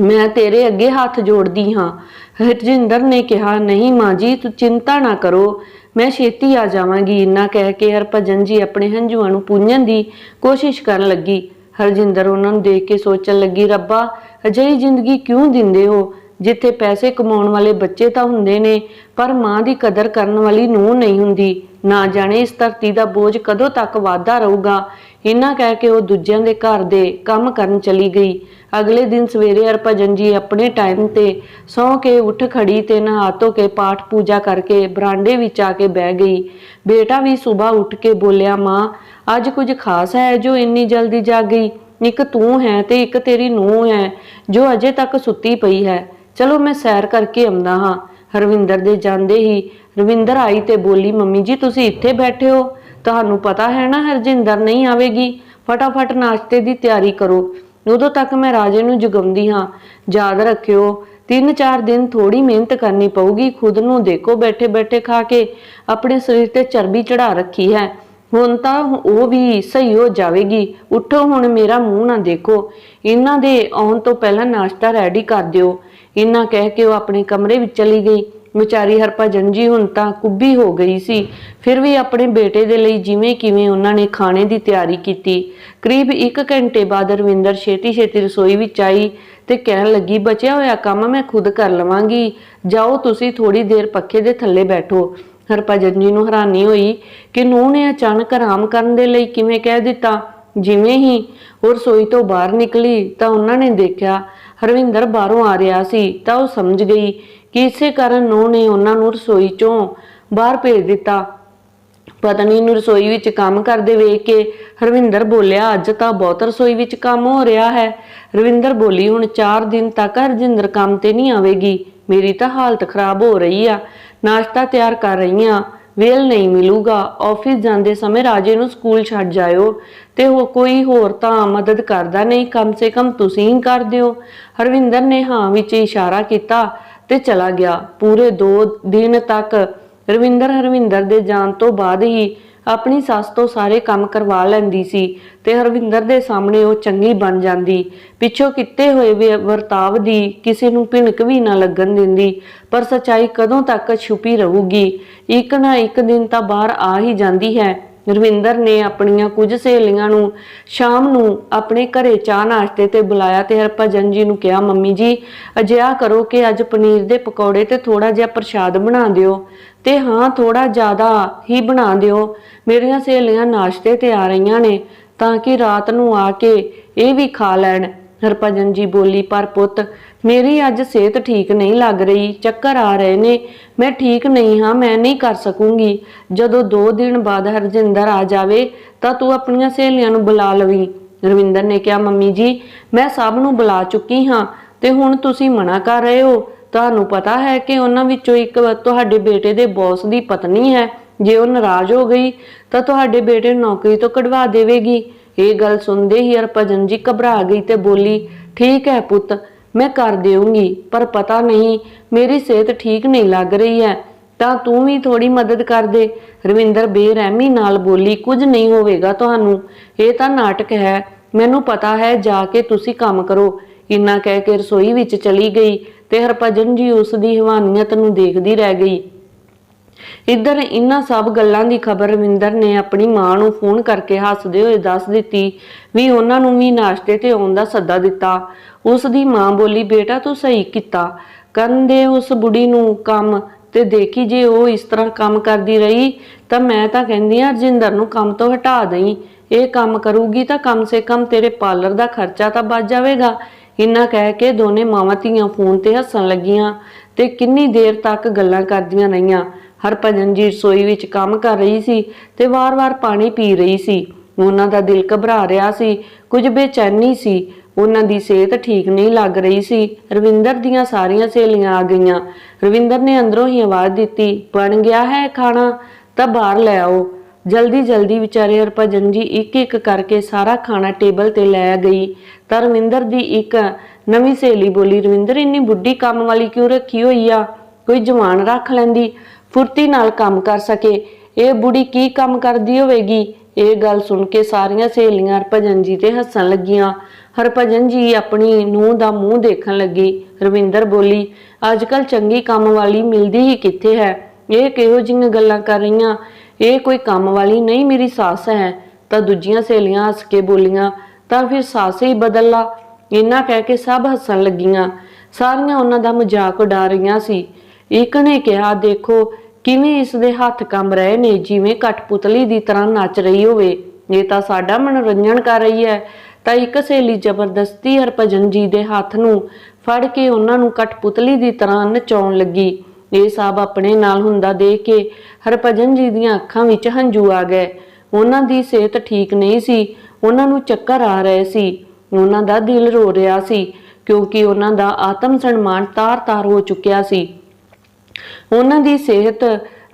A: ਮੈਂ ਤੇਰੇ ਅੱਗੇ ਹੱਥ ਜੋੜਦੀ ਹਾਂ। ਹਰਜਿੰਦਰ ਨੇ ਕਿਹਾ, ਨਹੀਂ ਮਾਂ ਜੀ, ਤੂੰ ਚਿੰਤਾ ਨਾ ਕਰੋ। ਮੈਂ ਛੇਤੀ ਆ ਜਾਵਾਂਗੀ। ਇੰਨਾ ਕਹਿ ਕੇ ਹਰਭਜਨ ਜੀ ਆਪਣੇ ਹੰਝੂਆਂ ਨੂੰ ਪੂੰਝਣ ਦੀ ਕੋਸ਼ਿਸ਼ ਕਰਨ ਲੱਗੀ। ਹਰਜਿੰਦਰ ਉਹਨਾਂ ਨੂੰ ਦੇਖ ਕੇ ਸੋਚਣ ਲੱਗੀ, ਰੱਬਾ, ਅਜਿਹੀ ਜ਼ਿੰਦਗੀ ਕਿਉਂ ਦਿੰਦੇ ਹੋ? ਜਿੱਥੇ ਪੈਸੇ ਕਮਾਉਣ ਵਾਲੇ ਬੱਚੇ ਤਾਂ ਹੁੰਦੇ ਨੇ, ਪਰ ਮਾਂ ਦੀ ਕਦਰ ਕਰਨ ਵਾਲੀ ਨੂੰਹ ਨਹੀਂ ਹੁੰਦੀ। ਨਾ ਜਾਣੇ ਇਸ ਧਰਤੀ ਦਾ ਬੋਝ ਕਦੋਂ ਤੱਕ ਵਾਧਾ ਰਹੂਗਾ। ਇੰਨਾ ਕਹਿ ਕੇ ਉਹ ਦੂਜਿਆਂ ਦੇ ਘਰ ਦੇ ਕੰਮ ਕਰਨ ਚਲੀ ਗਈ। ਅਗਲੇ ਦਿਨ ਸਵੇਰੇ ਹਰਭਜਨ ਜੀ ਆਪਣੇ ਟਾਈਮ ਤੇ ਸੌਂ ਕੇ ਉੱਠ ਖੜੀ ਤੇ ਨਹਾ ਧੋ ਕੇ ਪਾਠ ਪੂਜਾ ਕਰਕੇ ਬਰਾਂਡੇ ਵਿੱਚ ਆ ਕੇ ਬਹਿ ਗਈ। ਬੇਟਾ ਵੀ ਸਵੇਰ ਉੱਠ ਕੇ ਬੋਲਿਆ, ਮਾਂ, ਅੱਜ ਕੁਝ ਖਾਸ ਹੈ ਜੋ ਇੰਨੀ ਜਲਦੀ ਜਾਗ ਗਈ? ਇੱਕ ਤੂੰ ਹੈ ਤੇ ਇੱਕ ਤੇਰੀ ਨੂੰਹ ਹੈ, ਜੋ ਅਜੇ ਤੱਕ ਸੁੱਤੀ ਪਈ ਹੈ। ਚਲੋ ਮੈਂ ਸੈਰ ਕਰਕੇ ਆਉਂਦਾ ਹਾਂ। ਹਰਵਿੰਦਰ ਦੇ ਜਾਂਦੇ ਹੀ ਰਵਿੰਦਰ ਆਈ ਤੇ ਬੋਲੀ, ਮੰਮੀ ਜੀ, ਤੁਸੀਂ ਇੱਥੇ ਬੈਠੇ ਹੋ। ਤੁਹਾਨੂੰ ਪਤਾ ਹੈ ਨਾ, ਹਰਜਿੰਦਰ ਨਹੀਂ ਆਵੇਗੀ। ਫਟਾਫਟ ਨਾਸ਼ਤੇ ਦੀ ਤਿਆਰੀ ਕਰੋ। ਉਦੋਂ ਤੱਕ ਮੈਂ ਰਾਜੇ ਨੂੰ ਜਗਾਉਂਦੀ ਹਾਂ। ਯਾਦ ਰੱਖਿਓ ਤਿੰਨ ਚਾਰ ਦਿਨ ਥੋੜੀ ਮਿਹਨਤ ਕਰਨੀ ਪਊਗੀ। ਖੁਦ ਨੂੰ ਦੇਖੋ ਬੈਠੇ ਬੈਠੇ ਖਾ ਕੇ। ਆਪਣੇ ਸਰੀਰ ਤੇ ਚਰਬੀ ਚੜਾ ਰੱਖੀ ਹੈ। ਹੁਣ ਤਾਂ ਉਹ ਵੀ ਸਹੀ ਹੋ ਜਾਵੇਗੀ। ਉੱਠੋ ਹੁਣ, ਮੇਰਾ ਮੂੰਹ ਨਾ ਦੇਖੋ। ਇਹਨਾਂ ਦੇ ਆਉਣ ਤੋਂ ਪਹਿਲਾਂ ਨਾਸ਼ਤਾ ਰੈਡੀ ਕਰ ਦਿਓ। ਇੰਨਾ ਕਹਿ ਕੇ ਉਹ ਆਪਣੇ ਕਮਰੇ ਵਿੱਚ ਚਲੀ ਗਈ। ਵਿਚਾਰੀ ਹਰਭਜਨ ਜੀ ਹੁਣ ਤਾਂ ਕੁੱਬੀ ਹੋ ਗਈ ਸੀ। ਫਿਰ ਵੀ ਆਪਣੇ ਬੇਟੇ ਦੇ ਲਈ ਜਿਵੇਂ ਕਿਵੇਂ ਉਹਨਾਂ ਨੇ ਖਾਣੇ ਦੀ ਤਿਆਰੀ ਕੀਤੀ। ਕਰੀਬ 1 ਘੰਟੇ ਬਾਅਦ ਰਵਿੰਦਰ ਛੇਤੀ ਛੇਤੀ ਰਸੋਈ ਵਿੱਚ ਆਈ ਤੇ ਕਹਿਣ ਲੱਗੀ, ਬਚਿਆ ਹੋਇਆ ਕੰਮ ਮੈਂ ਖੁਦ ਕਰ ਲਵਾਂਗੀ। ਜਾਓ ਤੁਸੀਂ ਥੋੜੀ ਦੇਰ ਪੱਖੇ ਦੇ ਥੱਲੇ ਬੈਠੋ। ਹਰਭਜਨ ਜੀ ਨੂੰ ਹੈਰਾਨੀ ਹੋਈ ਕਿ ਨੂੰਹ ਨੇ ਅਚਾਨਕ ਆਰਾਮ ਕਰਨ ਦੇ ਲਈ ਕਿਵੇਂ ਕਹਿ ਦਿੱਤਾ। ਜਿਵੇਂ ਹੀ ਉਹ ਰਸੋਈ ਤੋਂ ਬਾਹਰ ਨਿਕਲੀ ਤਾਂ ਉਹਨਾਂ ਨੇ ਦੇਖਿਆ ਹਰਵਿੰਦਰ ਬਾਹਰੋਂ ਆ ਰਿਹਾ ਸੀ ਤਾਂ ਉਹ ਸਮਝ ਗਈ ਕਿ ਇਸੇ ਕਾਰਨ ਨੂੰਹ ਨੇ ਉਹਨਾਂ ਨੂੰ ਰਸੋਈ ਚੋਂ ਬਾਹਰ ਭੇਜ ਦਿੱਤਾ। ਪਤਨੀ ਨੂੰ ਰਸੋਈ ਵਿੱਚ ਕੰਮ ਕਰਦੇ ਵੇਖ ਕੇ ਹਰਵਿੰਦਰ ਬੋਲਿਆ, ਅੱਜ ਤਾਂ ਬਹੁਤ ਰਸੋਈ ਵਿੱਚ ਕੰਮ ਹੋ ਰਿਹਾ ਹੈ। ਰਵਿੰਦਰ ਬੋਲੀ, ਹੁਣ 4 ਦਿਨ ਤੱਕ ਹਰਜਿੰਦਰ ਕੰਮ ਤੇ ਨਹੀਂ ਆਵੇਗੀ। ਮੇਰੀ ਤਾਂ ਹਾਲਤ ਖਰਾਬ ਹੋ ਰਹੀ ਆ। ਨਾਸ਼ਤਾ ਤਿਆਰ ਕਰ ਰਹੀ ਆ। ਵੇਲ ਨਹੀਂ ਮਿਲੂਗਾ। ਆਫਿਸ ਜਾਂਦੇ ਸਮੇਂ ਰਾਜੇ ਨੂੰ ਸਕੂਲ ਛੱਡ ਜਾਇਓ ਤੇ ਉਹ ਕੋਈ ਹੋਰ ਤਾਂ ਮਦਦ ਕਰਦਾ ਨਹੀਂ। ਕਮ ਸੇ ਕਮ ਤੁਸੀਂ ਹੀ ਕਰ ਦਿਓ। ਹਰਵਿੰਦਰ ਨੇ ਹਾਂ ਵਿੱਚ ਇਸ਼ਾਰਾ ਕੀਤਾ ਤੇ ਚਲਾ ਗਿਆ। ਪੂਰੇ 2 ਦਿਨ ਤੱਕ ਰਵਿੰਦਰ ਹਰਵਿੰਦਰ ਦੇ ਜਾਣ ਤੋਂ ਬਾਅਦ ਹੀ ਆਪਣੀ ਸੱਸ ਤੋਂ ਸਾਰੇ ਕੰਮ ਕਰਵਾ ਲੈਂਦੀ ਸੀ ਤੇ ਹਰਵਿੰਦਰ ਦੇ ਸਾਹਮਣੇ ਉਹ ਚੰਗੀ ਬਣ ਜਾਂਦੀ। ਪਿੱਛੋਂ ਕੀਤੇ ਹੋਏ ਵਰਤਾਵ ਦੀ ਕਿਸੇ ਨੂੰ ਭਿਣਕ ਵੀ ਨਾ ਲੱਗਣ ਦਿੰਦੀ, ਪਰ ਸਚਾਈ ਕਦੋਂ ਤੱਕ ਛੁਪੀ ਰਹੂਗੀ। ਇੱਕ ਨਾ ਇੱਕ ਦਿਨ ਤਾਂ ਬਾਹਰ ਆ ਹੀ ਜਾਂਦੀ ਹੈ। ਰਵਿੰਦਰ ਨੇ ਆਪਣੀਆਂ ਕੁਝ ਸਹੇਲੀਆਂ ਨੂੰ ਸ਼ਾਮ ਨੂੰ ਆਪਣੇ ਘਰੇ ਚਾਹ ਨਾਸ਼ਤੇ ਤੇ ਬੁਲਾਇਆ ਤੇ ਹਰਭਜਨ ਜੀ ਨੂੰ ਕਿਹਾ, ਮੰਮੀ ਜੀ, ਅਜਿਹਾ ਕਰੋ ਕਿ ਅੱਜ ਪਨੀਰ ਦੇ ਪਕੌੜੇ ਤੇ ਥੋੜਾ ਜਿਹਾ ਪ੍ਰਸ਼ਾਦ ਬਣਾ ਦਿਓ ਤੇ ਹਾਂ ਥੋੜਾ ਜ਼ਿਆਦਾ ਹੀ ਬਣਾ ਦਿਓ। ਮੇਰੀਆਂ ਸਹੇਲੀਆਂ ਨਾਸ਼ਤੇ ਤੇ ਆ ਰਹੀਆਂ ਨੇ ਤਾਂ ਕਿ ਰਾਤ ਨੂੰ ਆ ਕੇ ਇਹ ਵੀ ਖਾ ਲੈਣ। ਹਰਭਜਨ ਜੀ ਬੋਲੀ, ਪਰ ਪੁੱਤ, ਮੇਰੀ ਅੱਜ ਸਿਹਤ ਠੀਕ ਨਹੀਂ ਲੱਗ ਰਹੀ, ਚੱਕਰ ਆ ਰਹੇ ਨੇ। ਮੈਂ ਠੀਕ ਨਹੀਂ ਹਾਂ, ਮੈਂ ਨਹੀਂ ਕਰ ਸਕੂੰਗੀ। ਜਦੋਂ 2 ਦਿਨ ਬਾਅਦ ਹਰਜਿੰਦਰ ਆ ਜਾਵੇ, ਤਾਂ ਤੂੰ ਆਪਣੀਆਂ ਸਹੇਲੀਆਂ ਨੂੰ ਬੁਲਾ ਲਵੀਂ। ਰਵਿੰਦਰ ਨੇ ਕਿਹਾ, ਮੰਮੀ ਜੀ, ਮੈਂ ਸਭ ਨੂੰ ਬੁਲਾ ਚੁੱਕੀ ਹਾਂ, ਤੇ ਹੁਣ ਤੁਸੀਂ ਮਨਾ ਕਰ ਰਹੇ ਹੋ। ਤੁਹਾਨੂੰ ਪਤਾ ਹੈ ਕਿ ਉਹਨਾਂ ਵਿੱਚੋਂ ਇੱਕ ਤੁਹਾਡੇ ਬੇਟੇ ਦੇ ਬੌਸ ਦੀ ਪਤਨੀ ਹੈ। ਜੇ ਉਹ ਨਾਰਾਜ਼ ਹੋ ਗਈ, ਤਾਂ ਤੁਹਾਡੇ ਬੇਟੇ ਨੂੰ ਨੌਕਰੀ ਤੋਂ ਕਢਵਾ ਦੇਵੇਗੀ। ਇਹ ਗੱਲ ਸੁਣਦੇ ਹੀ ਹਰਭਜਨ ਜੀ ਘਬਰਾ ਗਈ ਤੇ ਬੋਲੀ, ਠੀਕ ਹੈ ਪੁੱਤ, ਮੈਂ ਕਰ ਦੇਵਾਂਗੀ ਪਰ ਪਤਾ ਨਹੀਂ, ਮੇਰੀ ਸਿਹਤ ਠੀਕ ਨਹੀਂ ਲੱਗ ਰਹੀ ਹੈ, ਤਾਂ ਤੂੰ ਵੀ ਥੋੜੀ ਮਦਦ ਕਰ ਦੇ। ਰਵਿੰਦਰ ਬੇਰਹਿਮੀ ਨਾਲ ਬੋਲੀ, ਕੁਝ ਨਹੀਂ ਹੋਵੇਗਾ ਤੁਹਾਨੂੰ, ਇਹ ਤਾਂ ਨਾਟਕ ਹੈ, ਮੈਨੂੰ ਪਤਾ ਹੈ, ਜਾ ਕੇ ਤੁਸੀਂ ਕੰਮ ਕਰੋ। ਇੰਨਾ ਕਹਿ ਕੇ ਰਸੋਈ ਵਿੱਚ ਚਲੀ ਗਈ ਤੇ ਹਰਭਜਨ ਜੀ ਉਸ ਦੀ ਹਵਾਨੀਅਤ ਨੂੰ ਦੇਖਦੀ ਰਹਿ ਗਈ। ਇੱਧਰ ਇਹਨਾਂ ਸਭ ਗੱਲਾਂ ਦੀ ਖਬਰ ਰਵਿੰਦਰ ਨੇ ਆਪਣੀ ਮਾਂ ਨੂੰ ਫੋਨ ਕਰਕੇ ਹੱਸਦੇ ਹੋਏ ਦੱਸ ਦਿੱਤੀ ਵੀ ਉਹਨਾਂ ਨੂੰ ਵੀ ਨਾਸ਼ਤੇ ਤੇ ਆਉਣ ਦਾ ਸੱਦਾ ਦਿੱਤਾ। ਉਸ ਦੀ ਮਾਂ ਬੋਲੀ, ਬੇਟਾ, ਤੂੰ ਸਹੀ ਕੀਤਾ। ਕਰਨ ਦੇ ਉਸ ਬੁੜੀ ਨੂੰ ਕੰਮ ਤੇ ਦੇਖੀ ਜੇ ਉਹ ਇਸ ਤਰ੍ਹਾਂ ਕੰਮ ਕਰਦੀ ਰਹੀ, ਤਾਂ ਮੈਂ ਤਾਂ ਕਹਿੰਦੀ ਆ ਰਜਿੰਦਰ ਨੂੰ ਕੰਮ ਤੋਂ ਹਟਾ ਦੇਈ। ਇਹ ਕੰਮ ਕਰੂਗੀ ਤਾਂ ਕਮ ਸੇ ਕਮ ਤੇਰੇ ਪਾਰਲਰ ਦਾ ਖਰਚਾ ਤਾਂ ਬਚ ਜਾਵੇਗਾ। ਇੰਨਾ ਕਹਿ ਕੇ ਦੋਨੇ ਮਾਵਾਂ ਧੀਆਂ ਫੋਨ ਤੇ ਹੱਸਣ ਲੱਗੀਆਂ ਤੇ ਕਿੰਨੀ ਦੇਰ ਤੱਕ ਗੱਲਾਂ ਕਰਦੀਆਂ ਰਹੀਆਂ। ਹਰਭਜਨ ਜੀ ਰਸੋਈ ਵਿੱਚ ਕੰਮ ਕਰ ਰਹੀ ਸੀ ਤੇ ਵਾਰ-ਵਾਰ ਪਾਣੀ ਪੀ ਰਹੀ ਸੀ। ਉਹਨਾਂ ਦਾ ਦਿਲ ਘਬਰਾ ਰਿਹਾ ਸੀ। ਕੁਝ ਬੇਚੈਨੀ ਸੀ। ਉਹਨਾਂ ਦੀ ਸਿਹਤ ਠੀਕ ਨਹੀਂ ਲੱਗ ਰਹੀ ਸੀ। ਰਵਿੰਦਰ ਦੀਆਂ ਸਾਰੀਆਂ ਸਹੇਲੀਆਂ ਆ ਗਈਆਂ। ਰਵਿੰਦਰ ਨੇ ਅੰਦਰੋਂ ਹੀ ਆਵਾਜ਼ ਦਿੱਤੀ, ਬਣ ਗਿਆ ਹੈ ਖਾਣਾ? ਤਾਂ ਬਾਹਰ ਲੈ ਆਓ। ਜਲਦੀ ਜਲਦੀ ਵਿਚਾਰੇ ਹਰਭਜਨ ਜੀ ਇੱਕ ਇੱਕ ਕਰਕੇ ਸਾਰਾ ਖਾਣਾ ਟੇਬਲ ਤੇ ਲੈ ਗਈ। ਤਾਂ ਰਵਿੰਦਰ ਦੀ ਇੱਕ ਨਵੀਂ ਸਹੇਲੀ ਬੋਲੀ, ਰਵਿੰਦਰ, ਇੰਨੀ ਬੁੱਢੀ ਕੰਮ ਵਾਲੀ ਕਿਉਂ ਰੱਖੀ ਹੋਈ ਆ? ਕੋਈ ਜਵਾਨ ਰੱਖ ਲੈਂਦੀ? ਫੁਰਤੀ ਨਾਲ ਕੰਮ ਕਰ ਸਕੇ। ਇਹ ਬੁੜੀ ਕੀ ਕੰਮ ਕਰਦੀ ਹੋਵੇਗੀ? ਇਹ ਗੱਲ ਸੁਣ ਕੇ ਸਾਰੀਆਂ ਸਹੇਲੀਆਂ ਹਰਭਜਨ ਜੀ ਤੇ ਹੱਸਣ ਲੱਗੀਆਂ। ਹਰਭਜਨ ਜੀ ਆਪਣੀ ਨੂੰਹ ਦਾ ਮੂੰਹ ਦੇਖਣ ਲੱਗੀ। ਰਵਿੰਦਰ ਬੋਲੀ ਅੱਜ ਕੱਲ ਚੰਗੀ ਕੰਮ ਵਾਲੀ ਮਿਲਦੀ ਹੀ ਕਿੱਥੇ ਹੈ? ਇਹ ਕਿਹੋ ਜਿਹੀਆਂ ਗੱਲਾਂ ਕਰ ਰਹੀਆਂ? ਇਹ ਕੋਈ ਕੰਮ ਵਾਲੀ ਨਹੀਂ ਮੇਰੀ ਸੱਸ ਹੈ। ਤਾਂ ਦੂਜੀਆਂ ਸਹੇਲੀਆਂ ਹੱਸ ਕੇ ਬੋਲੀਆਂ, ਤਾਂ ਫਿਰ ਸੱਸ ਹੀ ਬਦਲ ਲਾ। ਇੰਨਾ ਕਹਿ ਕੇ ਸਭ ਹੱਸਣ ਲੱਗੀਆਂ। ਸਾਰੀਆਂ ਉਹਨਾਂ ਦਾ ਮਜ਼ਾਕ ਉਡਾ ਰਹੀਆਂ ਸੀ। ਇੱਕ ਨੇ ਕਿਹਾ, ਦੇਖੋ, ਕਿਵੇਂ ਇਸ ਦੇ ਹੱਥ ਕੰਬ ਰਹੇ ਨੇ, ਜਿਵੇਂ ਕਠਪੁਤਲੀ ਦੀ ਤਰ੍ਹਾਂ ਨੱਚ ਰਹੀ ਹੋਵੇ। ਇਹ ਤਾਂ ਸਾਡਾ ਮਨੋਰੰਜਨ ਕਰ ਰਹੀ ਹੈ। ਤਾਂ ਇੱਕ ਸਹੇਲੀ ਜ਼ਬਰਦਸਤੀ ਹਰਭਜਨ ਜੀ ਦੇ ਹੱਥ ਨੂੰ ਫੜ ਕੇ ਉਹਨਾਂ ਨੂੰ ਕਠਪੁਤਲੀ ਦੀ ਤਰ੍ਹਾਂ ਨਚਾਉਣ ਲੱਗੀ। ਇਹ ਸਭ ਆਪਣੇ ਨਾਲ ਹੁੰਦਾ ਦੇਖ ਕੇ ਹਰਭਜਨ ਜੀ ਦੀਆਂ ਅੱਖਾਂ ਵਿੱਚ ਹੰਝੂ ਆ ਗਏ। ਉਹਨਾਂ ਦੀ ਸਿਹਤ ਠੀਕ ਨਹੀਂ ਸੀ। ਉਹਨਾਂ ਨੂੰ ਚੱਕਰ ਆ ਰਹੇ ਸੀ। ਉਹਨਾਂ ਦਾ ਦਿਲ ਰੋ ਰਿਹਾ ਸੀ, ਕਿਉਂਕਿ ਉਹਨਾਂ ਦਾ ਆਤਮ ਸਨਮਾਨ ਤਾਰ-ਤਾਰ ਹੋ ਚੁੱਕਿਆ ਸੀ। ਉਹਨਾਂ ਦੀ ਸਿਹਤ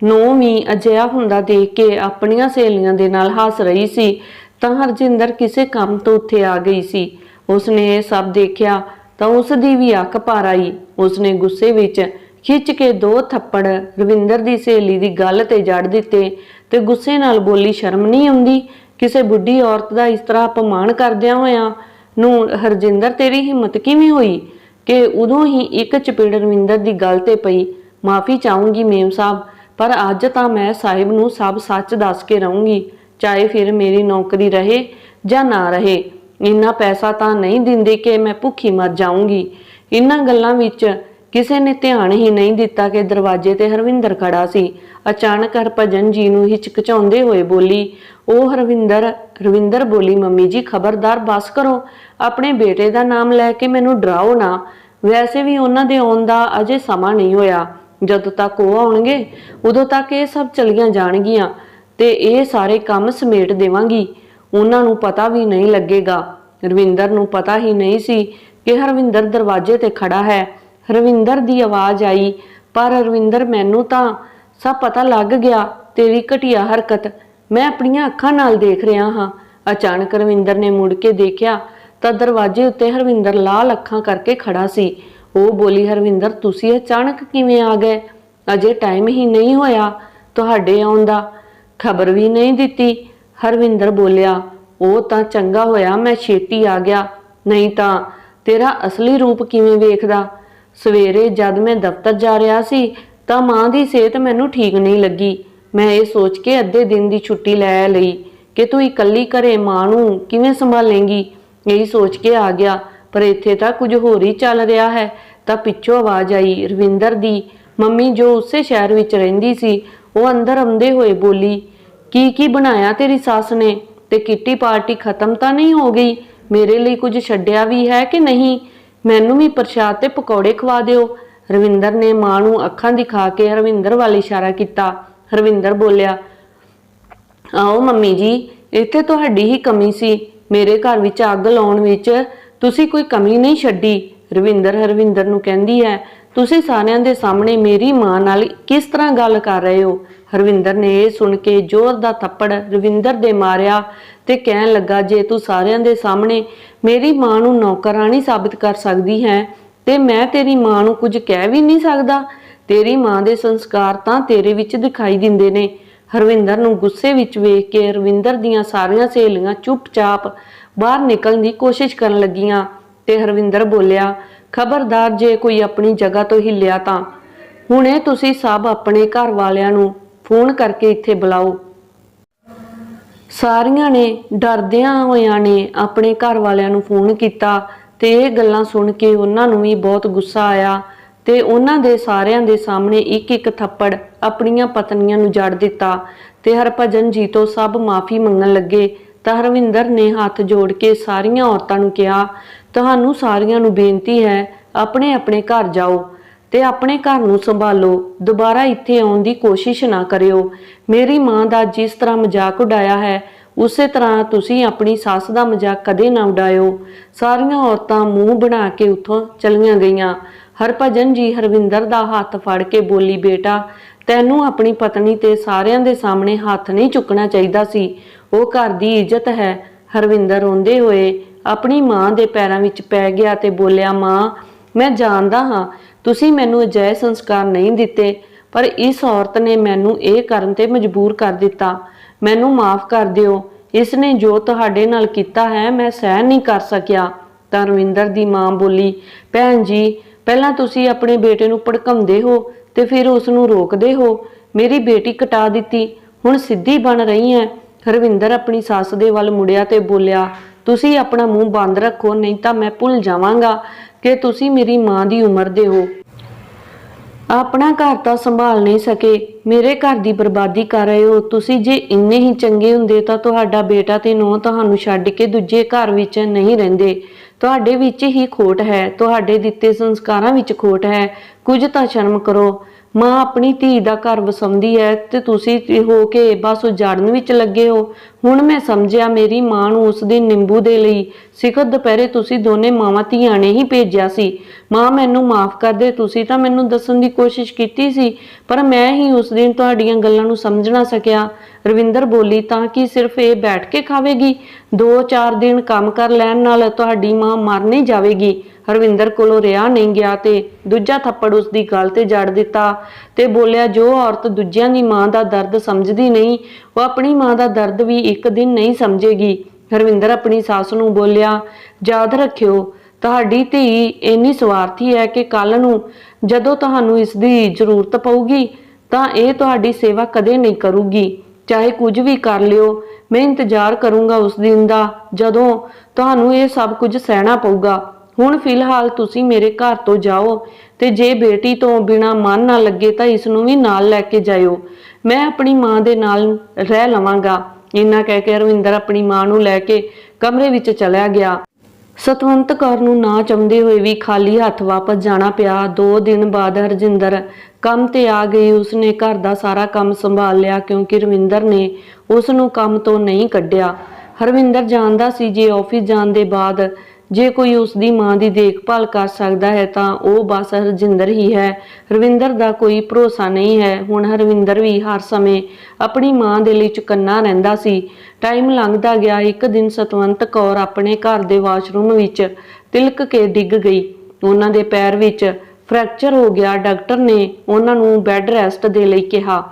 A: ਨੂੰ ਵੀ ਅਜਿਹਾ ਹੁੰਦਾ ਦੇਖ ਕੇ ਆਪਣੀਆਂ ਸਹੇਲੀਆਂ ਦੇ ਨਾਲ ਹੱਸ ਰਹੀ ਸੀ, ਤਾਂ ਹਰਜਿੰਦਰ ਕਿਸੇ ਕੰਮ ਤੋਂ ਉੱਥੇ ਆ ਗਈ ਸੀ। ਉਸਨੇ ਇਹ ਸਭ ਦੇਖਿਆ ਤਾਂ ਉਸ ਦੀ ਵੀ ਅੱਖ ਭਰ ਆਈ। ਉਸਨੇ ਗੁੱਸੇ ਵਿੱਚ ਖਿੱਚ ਕੇ ਦੋ ਥੱਪੜ ਰਵਿੰਦਰ ਦੀ ਸਹੇਲੀ ਦੀ ਗੱਲ ਤੇ ਜੜ ਦਿੱਤੇ ਤੇ ਗੁੱਸੇ ਨਾਲ ਬੋਲੀ, ਸ਼ਰਮ ਨਹੀਂ ਆਉਂਦੀ? ਕਿਸੇ ਬੁੱਢੀ ਔਰਤ ਦਾ ਇਸ ਤਰ੍ਹਾਂ ਅਪਮਾਨ ਕਰਦਿਆਂ ਹੋਇਆਂ ਨੂੰ ਹਰਜਿੰਦਰ ਤੇਰੀ ਹਿੰਮਤ ਕਿਵੇਂ ਹੋਈ? ਕਿ ਉਦੋਂ ਹੀ ਇੱਕ ਚਪੇੜ ਰਵਿੰਦਰ ਦੀ ਗੱਲ ਤੇ ਪਈ। ਮਾਫੀ ਚਾਹੂੰਗੀ ਮੇਮ ਸਾਹਿਬ, ਪਰ ਅੱਜ ਤਾਂ ਮੈਂ ਸਾਹਿਬ ਨੂੰ ਸਭ ਸੱਚ ਦੱਸ ਕੇ ਰਹੂੰਗੀ, ਚਾਹੇ ਫਿਰ ਮੇਰੀ ਨੌਕਰੀ ਰਹੇ ਜਾਂ ਨਾ ਰਹੇ। ਇੰਨਾ ਪੈਸਾ ਤਾਂ ਨਹੀਂ ਦਿੰਦੇ ਕਿ ਮੈਂ ਭੁੱਖੀ ਮਰ ਜਾਊਂਗੀ। ਇਹਨਾਂ ਗੱਲਾਂ ਵਿੱਚ ਕਿਸੇ ਨੇ ਧਿਆਨ ਹੀ ਨਹੀਂ ਦਿੱਤਾ ਕਿ ਦਰਵਾਜ਼ੇ ਤੇ ਹਰਵਿੰਦਰ ਖੜਾ ਸੀ। ਅਚਾਨਕ ਹਰਭਜਨ ਜੀ ਨੂੰ ਹਿਚਕਚਾਉਂਦੇ ਹੋਏ ਬੋਲੀ ਉਹ ਹਰਵਿੰਦਰ ਹਰਵਿੰਦਰ ਬੋਲੀ, ਮੰਮੀ ਜੀ, ਖਬਰਦਾਰ ਬਸ ਕਰੋ। ਆਪਣੇ ਬੇਟੇ ਦਾ ਨਾਮ ਲੈ ਕੇ ਮੈਨੂੰ ਡਰਾਓ ਨਾ। ਵੈਸੇ ਵੀ ਉਹਨਾਂ ਦੇ ਆਉਣ ਦਾ ਅਜੇ ਸਮਾਂ ਨਹੀਂ ਹੋਇਆ। ਜਦੋਂ ਤੱਕ ਉਹ ਆਉਣਗੇ, ਉਦੋਂ ਤੱਕ ਇਹ ਸਭ ਚਲੀਆਂ ਜਾਣਗੀਆਂ ਤੇ ਇਹ ਸਾਰੇ ਕੰਮ ਸਮੇਟ ਦੇਵਾਂਗੀ। ਉਹਨਾਂ ਨੂੰ ਪਤਾ ਵੀ ਨਹੀਂ ਲੱਗੇਗਾ। ਰਵਿੰਦਰ ਨੂੰ ਪਤਾ ਹੀ ਨਹੀਂ ਸੀ ਕਿ ਹਰਵਿੰਦਰ ਦਰਵਾਜ਼ੇ ਤੇ ਖੜਾ ਹੈ। ਰਵਿੰਦਰ ਦੀ ਆਵਾਜ਼ ਆਈ, ਪਰ ਰਵਿੰਦਰ ਮੈਨੂੰ ਤਾਂ ਸਭ ਪਤਾ ਲੱਗ ਗਿਆ। ਤੇਰੀ ਘਟੀਆ ਹਰਕਤ ਮੈਂ ਆਪਣੀਆਂ ਅੱਖਾਂ ਨਾਲ ਦੇਖ ਰਿਹਾ ਹਾਂ। ਅਚਾਨਕ ਰਵਿੰਦਰ ਨੇ ਮੁੜ ਕੇ ਦੇਖਿਆ ਤਾਂ ਦਰਵਾਜ਼ੇ ਉੱਤੇ ਹਰਵਿੰਦਰ ਲਾਲ ਅੱਖਾਂ ਕਰਕੇ ਖੜਾ ਸੀ। ਉਹ ਬੋਲੀ, ਹਰਵਿੰਦਰ, ਤੁਸੀਂ ਅਚਾਨਕ ਕਿਵੇਂ ਆ ਗਏ? ਅਜੇ ਟਾਈਮ ਹੀ ਨਹੀਂ ਹੋਇਆ ਤੁਹਾਡੇ ਆਉਣ ਦਾ। ਖਬਰ ਵੀ ਨਹੀਂ ਦਿੱਤੀ। ਹਰਵਿੰਦਰ ਬੋਲਿਆ, ਉਹ ਤਾਂ ਚੰਗਾ ਹੋਇਆ, ਮੈਂ ਛੇਤੀ ਆ ਗਿਆ। ਨਹੀਂ ਤਾਂ, ਤੇਰਾ ਅਸਲੀ ਰੂਪ ਕਿਵੇਂ ਵੇਖਦਾ? ਸਵੇਰੇ ਜਦ ਮੈਂ ਦਫ਼ਤਰ ਜਾ ਰਿਹਾ ਸੀ, ਤਾਂ ਮਾਂ ਦੀ ਸਿਹਤ ਮੈਨੂੰ ਠੀਕ ਨਹੀਂ ਲੱਗੀ। ਮੈਂ ਇਹ ਸੋਚ ਕੇ ਅੱਧੇ ਦਿਨ ਦੀ ਛੁੱਟੀ ਲੈ ਲਈ ਕਿ ਤੂੰ ਇਕੱਲੀ ਘਰੇ ਮਾਂ ਨੂੰ ਕਿਵੇਂ ਸੰਭਾਲੇਂਗੀ? ਇਹੀ ਸੋਚ ਕੇ ਆ ਗਿਆ। ਪਰ ਇੱਥੇ ਤਾਂ ਕੁਝ ਹੋਰ ਹੀ ਚੱਲ ਰਿਹਾ ਹੈ। ਤਾਂ ਪਿੱਛੋਂ ਆਵਾਜ਼ ਆਈ, ਰਵਿੰਦਰ ਦੀ ਮੰਮੀ ਜੋ ਉਸੇ ਸ਼ਹਿਰ ਵਿੱਚ ਰਹਿੰਦੀ ਸੀ, ਉਹ ਅੰਦਰ ਆਉਂਦੇ ਹੋਏ ਬੋਲੀ, ਕੀ ਕੀ ਬਣਾਇਆ ਤੇਰੀ ਸੱਸ ਨੇ? ਤੇ ਕਿੱਟੀ ਪਾਰਟੀ ਖਤਮ ਤਾਂ ਨਹੀਂ ਹੋ ਗਈ? ਮੇਰੇ ਲਈ ਕੁਝ ਛੱਡਿਆ ਵੀ ਹੈ ਕਿ ਨਹੀਂ? ਮੈਨੂੰ ਵੀ ਪ੍ਰਸ਼ਾਦ ਤੇ ਪਕੌੜੇ ਖਵਾ ਦਿਓ। ਰਵਿੰਦਰ ਨੇ ਮਾਂ ਨੂੰ ਅੱਖਾਂ ਦਿਖਾ ਕੇ ਹਰਵਿੰਦਰ ਵੱਲ ਇਸ਼ਾਰਾ ਕੀਤਾ। ਹਰਵਿੰਦਰ ਬੋਲਿਆ, ਆਓ ਮੰਮੀ ਜੀ, ਇੱਥੇ ਤੁਹਾਡੀ ਹੀ ਕਮੀ ਸੀ। ਮੇਰੇ ਘਰ ਵਿੱਚ ਅੱਗ ਲਾਉਣ ਵਿੱਚ ਤੁਸੀਂ ਕੋਈ ਕਮੀ ਨਹੀਂ ਛੱਡੀ, ਰਵਿੰਦਰ ਹਰਵਿੰਦਰ ਨੂੰ ਕਹਿੰਦੀ ਹੈ, ਤੁਸੀਂ ਸਾਰਿਆਂ ਦੇ ਸਾਹਮਣੇ ਮੇਰੀ ਮਾਂ ਨਾਲ ਕਿਸ ਤਰ੍ਹਾਂ ਗੱਲ ਕਰ ਰਹੇ ਹੋ? ਹਰਵਿੰਦਰ ਨੇ ਇਹ ਸੁਣ ਕੇ ਜ਼ੋਰ ਦਾ ਥੱਪੜ ਰਵਿੰਦਰ ਦੇ ਮਾਰਿਆ ਤੇ ਕਹਿਣ ਲੱਗਾ, ਜੇ ਤੂੰ ਸਾਰਿਆਂ ਦੇ ਸਾਹਮਣੇ ਮੇਰੀ ਮਾਂ ਨੂੰ ਨੌਕਰਾਨੀ ਸਾਬਿਤ ਕਰ ਸਕਦੀ ਹੈ, ਤੇ ਮੈਂ ਤੇਰੀ ਮਾਂ ਨੂੰ ਕੁਝ ਕਹਿ ਵੀ ਨਹੀਂ ਸਕਦਾ। ਤੇਰੀ ਮਾਂ ਦੇ ਸੰਸਕਾਰ ਤਾਂ ਤੇਰੇ ਵਿੱਚ ਦਿਖਾਈ ਦਿੰਦੇ ਨੇ। ਹਰਵਿੰਦਰ ਨੂੰ ਗੁੱਸੇ ਵਿੱਚ ਵੇਖ ਕੇ ਰਵਿੰਦਰ ਦੀਆਂ ਸਾਰੀਆਂ ਸਹੇਲੀਆਂ ਚੁੱਪਚਾਪ ਬਾਹਰ ਨਿਕਲਣ ਦੀ ਕੋਸ਼ਿਸ਼ ਕਰਨ ਲੱਗੀਆਂ ਤੇ ਹਰਵਿੰਦਰ ਬੋਲਿਆ, ਖਬਰਦਾਰ, ਜੇ ਕੋਈ ਆਪਣੀ ਜਗ੍ਹਾ ਤੋਂ ਹਿੱਲਿਆ ਤਾਂ? ਹੁਣੇ ਤੁਸੀਂ ਸਭ ਆਪਣੇ ਘਰ ਵਾਲਿਆਂ ਨੂੰ ਫੋਨ ਕਰਕੇ ਇੱਥੇ ਬੁਲਾਓ। ਸਾਰੀਆਂ ਨੇ ਡਰਦਿਆਂ ਹੋਇਆਂ ਨੇ ਆਪਣੇ ਘਰ ਵਾਲਿਆਂ ਨੂੰ ਫੋਨ ਕੀਤਾ ਤੇ ਇਹ ਗੱਲਾਂ ਸੁਣ ਕੇ ਉਹਨਾਂ ਨੂੰ ਵੀ ਬਹੁਤ ਗੁੱਸਾ ਆਇਆ ਤੇ ਉਹਨਾਂ ਦੇ ਸਾਰਿਆਂ ਦੇ ਸਾਹਮਣੇ ਇੱਕ ਇੱਕ ਥੱਪੜ ਆਪਣੀਆਂ ਪਤਨੀਆਂ ਨੂੰ ਜੜ ਦਿੱਤਾ ਤੇ ਹਰਭਜਨ ਜੀ ਤੋਂ ਸਭ ਮਾਫੀ ਮੰਗਣ ਲੱਗੇ ਤਾਂ ਹਰਵਿੰਦਰ ਨੇ ਹੱਥ ਜੋੜ ਕੇ ਸਾਰੀਆਂ ਔਰਤਾਂ ਨੂੰ ਕਿਹਾ, ਤੁਹਾਨੂੰ ਸਾਰੀਆਂ ਨੂੰ ਬੇਨਤੀ ਹੈ, ਆਪਣੇ ਆਪਣੇ ਘਰ ਜਾਓ ਤੇ ਆਪਣੇ ਘਰ ਨੂੰ ਸੰਭਾਲੋ। ਦੁਬਾਰਾ ਇੱਥੇ ਆਉਣ ਦੀ ਕੋਸ਼ਿਸ਼ ਨਾ ਕਰਿਓ। ਮੇਰੀ ਮਾਂ ਦਾ ਜਿਸ ਤਰ੍ਹਾਂ ਮਜ਼ਾਕ ਉਡਾਇਆ ਹੈ, ਉਸੇ ਤਰ੍ਹਾਂ ਤੁਸੀਂ ਆਪਣੀ ਸੱਸ ਦਾ ਮਜ਼ਾਕ ਕਦੇ ਨਾ ਉਡਾਇਓ। ਸਾਰੀਆਂ ਔਰਤਾਂ ਮੂੰਹ ਬਣਾ ਕੇ ਉੱਥੋਂ ਚਲੀਆਂ ਗਈਆਂ। ਹਰਭਜਨ ਜੀ ਹਰਵਿੰਦਰ ਦਾ ਹੱਥ ਫੜ ਕੇ ਬੋਲੀ, ਬੇਟਾ, ਤੈਨੂੰ ਆਪਣੀ ਪਤਨੀ ਤੇ ਸਾਰਿਆਂ ਦੇ ਸਾਹਮਣੇ ਹੱਥ ਨਹੀਂ ਚੁੱਕਣਾ ਚਾਹੀਦਾ ਸੀ। ਉਹ ਘਰ ਦੀ ਇੱਜ਼ਤ ਹੈ। ਹਰਵਿੰਦਰ ਰੋਂਦੇ ਹੋਏ ਆਪਣੀ ਮਾਂ ਦੇ ਪੈਰਾਂ ਵਿੱਚ ਪੈ ਗਿਆ ਤੇ ਬੋਲਿਆ, ਮਾਂ, ਮੈਂ ਜਾਣਦਾ ਹਾਂ, ਤੁਸੀਂ ਮੈਨੂੰ ਅਜਿਹੇ ਸੰਸਕਾਰ ਨਹੀਂ ਦਿੱਤੇ, ਪਰ ਇਸ ਔਰਤ ਨੇ ਮੈਨੂੰ ਇਹ ਕਰਨ ਤੇ ਮਜਬੂਰ ਕਰ ਦਿੱਤਾ। ਮੈਨੂੰ ਮਾਫ ਕਰ ਦਿਓ, ਇਸ ਨੇ ਜੋ ਤੁਹਾਡੇ ਨਾਲ ਕੀਤਾ ਹੈ, ਮੈਂ ਸਹਿ ਨਹੀਂ ਕਰ ਸਕਿਆ। ਤਾਂ ਰਵਿੰਦਰ ਦੀ ਮਾਂ ਬੋਲੀ, ਭੈਣ ਜੀ, ਪਹਿਲਾਂ ਤੁਸੀਂ ਆਪਣੇ ਬੇਟੇ ਨੂੰ ਭੜਕਾਉਂਦੇ ਹੋ ਤੇ ਫਿਰ ਉਸ ਨੂੰ ਰੋਕਦੇ ਹੋ। ਮੇਰੀ ਬੇਟੀ ਕਟਾ ਦਿੱਤੀ, ਹੁਣ ਸਿੱਧੀ ਬਣ ਰਹੀ ਹੈ। ਹਰਵਿੰਦਰ ਆਪਣੀ ਸੱਸ ਦੇ ਵੱਲ ਮੁੜਿਆ ਤੇ ਬੋਲਿਆ, ਤੁਸੀਂ ਆਪਣਾ ਮੂੰਹ ਬੰਦ ਰੱਖੋ, ਨਹੀਂ ਤਾਂ ਮੈਂ ਭੁੱਲ ਜਾਵਾਂਗਾ ਕਿ ਤੁਸੀਂ ਮੇਰੀ ਮਾਂ ਦੀ ਉਮਰ ਦੇ ਹੋ। ਆਪਣਾ ਘਰ ਤਾਂ ਸੰਭਾਲ ਨਹੀਂ ਸਕੇ, ਮੇਰੇ ਘਰ ਦੀ ਬਰਬਾਦੀ ਕਰ ਰਹੇ ਹੋ। ਤੁਸੀਂ ਜੇ ਇੰਨੇ ਹੀ ਚੰਗੇ ਹੁੰਦੇ ਤਾਂ ਤੁਹਾਡਾ ਬੇਟਾ ਤੇ ਨੂੰਹ ਤੁਹਾਨੂੰ ਛੱਡ ਕੇ ਦੂਜੇ ਘਰ ਵਿੱਚ ਨਹੀਂ ਰਹਿੰਦੇ। ਤੁਹਾਡੇ ਵਿੱਚ ਹੀ ਖੋਟ ਹੈ, ਤੁਹਾਡੇ ਦਿੱਤੇ ਸੰਸਕਾਰਾਂ ਵਿੱਚ ਖੋਟ ਹੈ। ਕੁਝ ਤਾਂ ਸ਼ਰਮ ਕਰੋ। ਮਾਂ ਆਪਣੀ ਧੀ ਦਾ ਘਰ ਵਸਾਉਂਦੀ ਹੈ ਤੇ ਤੁਸੀਂ ਹੋ ਕੇ ਬਸ ਉਜਾੜਨ ਵਿੱਚ ਲੱਗੇ ਹੋ। ਹੁਣ ਮੈਂ ਸਮਝਿਆ ਮੇਰੀ ਮਾਂ ਨੂੰ ਉਸ ਦਿਨ ਨਿੰਬੂ ਦੇ ਲਈ ਸਿਖਰ ਦੁਪਹਿਰੇ ਤੁਸੀਂ ਦੋਨੇ ਮਾਵਾਂ ਧੀਆਂ ਨੇ ਹੀ ਭੇਜਿਆ ਸੀ। ਮਾਂ ਮੈਨੂੰ ਮਾਫ ਕਰ ਦੇ, ਤੁਸੀਂ ਤਾਂ ਮੈਨੂੰ ਦੱਸਣ ਦੀ ਕੋਸ਼ਿਸ਼ ਕੀਤੀ ਸੀ, ਪਰ ਮੈਂ ਹੀ ਉਸ ਦਿਨ ਤੁਹਾਡੀਆਂ ਗੱਲਾਂ ਨੂੰ ਸਮਝ ਨਾ ਸਕਿਆ। ਰਵਿੰਦਰ ਬੋਲੀ, ਤਾਂ ਕਿ ਸਿਰਫ ਇਹ ਬੈਠ ਕੇ ਖਾਵੇਗੀ? 2-4 ਦਿਨ ਕੰਮ ਕਰ ਲੈਣ ਨਾਲ ਤੁਹਾਡੀ ਮਾਂ ਮਰ ਨਹੀਂ ਜਾਵੇਗੀ। ਹਰਵਿੰਦਰ ਕੋਲੋਂ ਰਿਹਾ ਨਹੀਂ ਗਿਆ ਤੇ ਦੂਜਾ ਥੱਪੜ ਉਸ ਦੀ ਗਲ ਤੇ ਜੜ ਦਿੱਤਾ। ਤੇ ਬੋਲਿਆ, ਜੋ ਔਰਤ ਦੂਜਿਆਂ ਦੀ ਮਾਂ ਦਾ ਦਰਦ ਸਮਝਦੀ ਨਹੀਂ, ਉਹ ਆਪਣੀ ਮਾਂ ਦਾ ਦਰਦ ਵੀ ਇੱਕ ਦਿਨ ਨਹੀਂ ਸਮਝੇਗੀ। ਹਰਵਿੰਦਰ ਆਪਣੀ ਸੱਸ ਨੂੰ ਬੋਲਿਆ, ਯਾਦ ਰੱਖਿਓ, ਤੁਹਾਡੀ ਧੀ ਇੰਨੀ ਸਵਾਰਥੀ ਹੈ ਕਿ ਕੱਲ ਨੂੰ ਜਦੋਂ ਤੁਹਾਨੂੰ ਇਸ ਦੀ ਜ਼ਰੂਰਤ ਪਊਗੀ, ਤਾਂ ਇਹ ਤੁਹਾਡੀ ਸੇਵਾ ਕਦੇ ਨਹੀਂ ਕਰੂਗੀ। ਚਾਹੇ ਕੁਝ ਵੀ ਕਰ ਲਿਓ, ਮੈਂ ਇੰਤਜ਼ਾਰ ਕਰੂੰਗਾ ਉਸ ਦਿਨ ਦਾ ਜਦੋਂ ਤੁਹਾਨੂੰ ਇਹ ਸਭ ਕੁਝ ਸਹਿਣਾ ਪਊਗਾ। ਹੁਣ ਫਿਲਹਾਲ ਤੁਸੀਂ ਮੇਰੇ ਘਰ ਤੋਂ ਜਾਓ ਤੇ ਜੇ ਬੇਟੀ ਤੋਂ ਬਿਨਾ ਮਨ ਨਾ ਲੱਗੇ ਤਾਂ ਇਸ ਨੂੰ ਵੀ ਨਾਲ ਲੈ ਕੇ ਜਾਇਓ। ਮੈਂ ਆਪਣੀ ਮਾਂ ਦੇ ਨਾਲ ਰਹਿ ਲਵਾਂਗਾ। ਇੰਨਾ ਕਹਿ ਕੇ ਰਵਿੰਦਰ ਆਪਣੀ ਮਾਂ ਨੂੰ ਲੈ ਕੇ ਕਮਰੇ ਵਿੱਚ ਚਲਿਆ ਗਿਆ। ਸਤਵੰਤ ਕੌਰ ਨੂੰ ਨਾ ਚਾਹੁੰਦੇ ਹੋਏ ਵੀ ਖਾਲੀ ਹੱਥ ਵਾਪਸ ਜਾਣਾ ਪਿਆ। ਦੋ ਦਿਨ ਬਾਅਦ ਹਰਜਿੰਦਰ ਕੰਮ ਤੇ ਆ ਗਈ। ਉਸਨੇ ਘਰ ਦਾ ਸਾਰਾ ਕੰਮ ਸੰਭਾਲ ਲਿਆ ਕਿਉਂਕਿ ਰਵਿੰਦਰ ਨੇ ਉਸ ਨੂੰ ਕੰਮ ਤੋਂ ਨਹੀਂ ਕੱਢਿਆ। ਹਰਵਿੰਦਰ ਜਾਣਦਾ ਸੀ ਜੇ ਆਫਿਸ ਜਾਣ ਦੇ ਬਾਅਦ ਜੇ ਕੋਈ ਉਸ ਦੀ ਮਾਂ ਦੀ ਦੇਖਭਾਲ ਕਰ ਸਕਦਾ ਹੈ ਤਾਂ ਉਹ ਬਸ ਹਰਜਿੰਦਰ ਹੀ ਹੈ। ਰਵਿੰਦਰ ਦਾ ਕੋਈ ਭਰੋਸਾ ਨਹੀਂ ਹੈ। ਹੁਣ ਹਰਵਿੰਦਰ ਵੀ ਹਰ ਸਮੇਂ ਆਪਣੀ ਮਾਂ ਦੇ ਲਈ ਚੁਕੰਨਾ ਰਹਿੰਦਾ ਸੀ। ਟਾਈਮ ਲੰਘਦਾ ਗਿਆ। ਇੱਕ ਦਿਨ ਸਤਵੰਤ ਕੌਰ ਆਪਣੇ ਘਰ ਦੇ ਵਾਸ਼ਰੂਮ ਵਿੱਚ ਤਿਲਕ ਕੇ ਡਿੱਗ ਗਈ। ਉਹਨਾਂ ਦੇ ਪੈਰ ਵਿੱਚ ਫ੍ਰੈਕਚਰ ਹੋ ਗਿਆ। ਡਾਕਟਰ ਨੇ ਉਹਨਾਂ ਨੂੰ ਬੈੱਡ ਰੈਸਟ ਦੇ ਲਈ ਕਿਹਾ।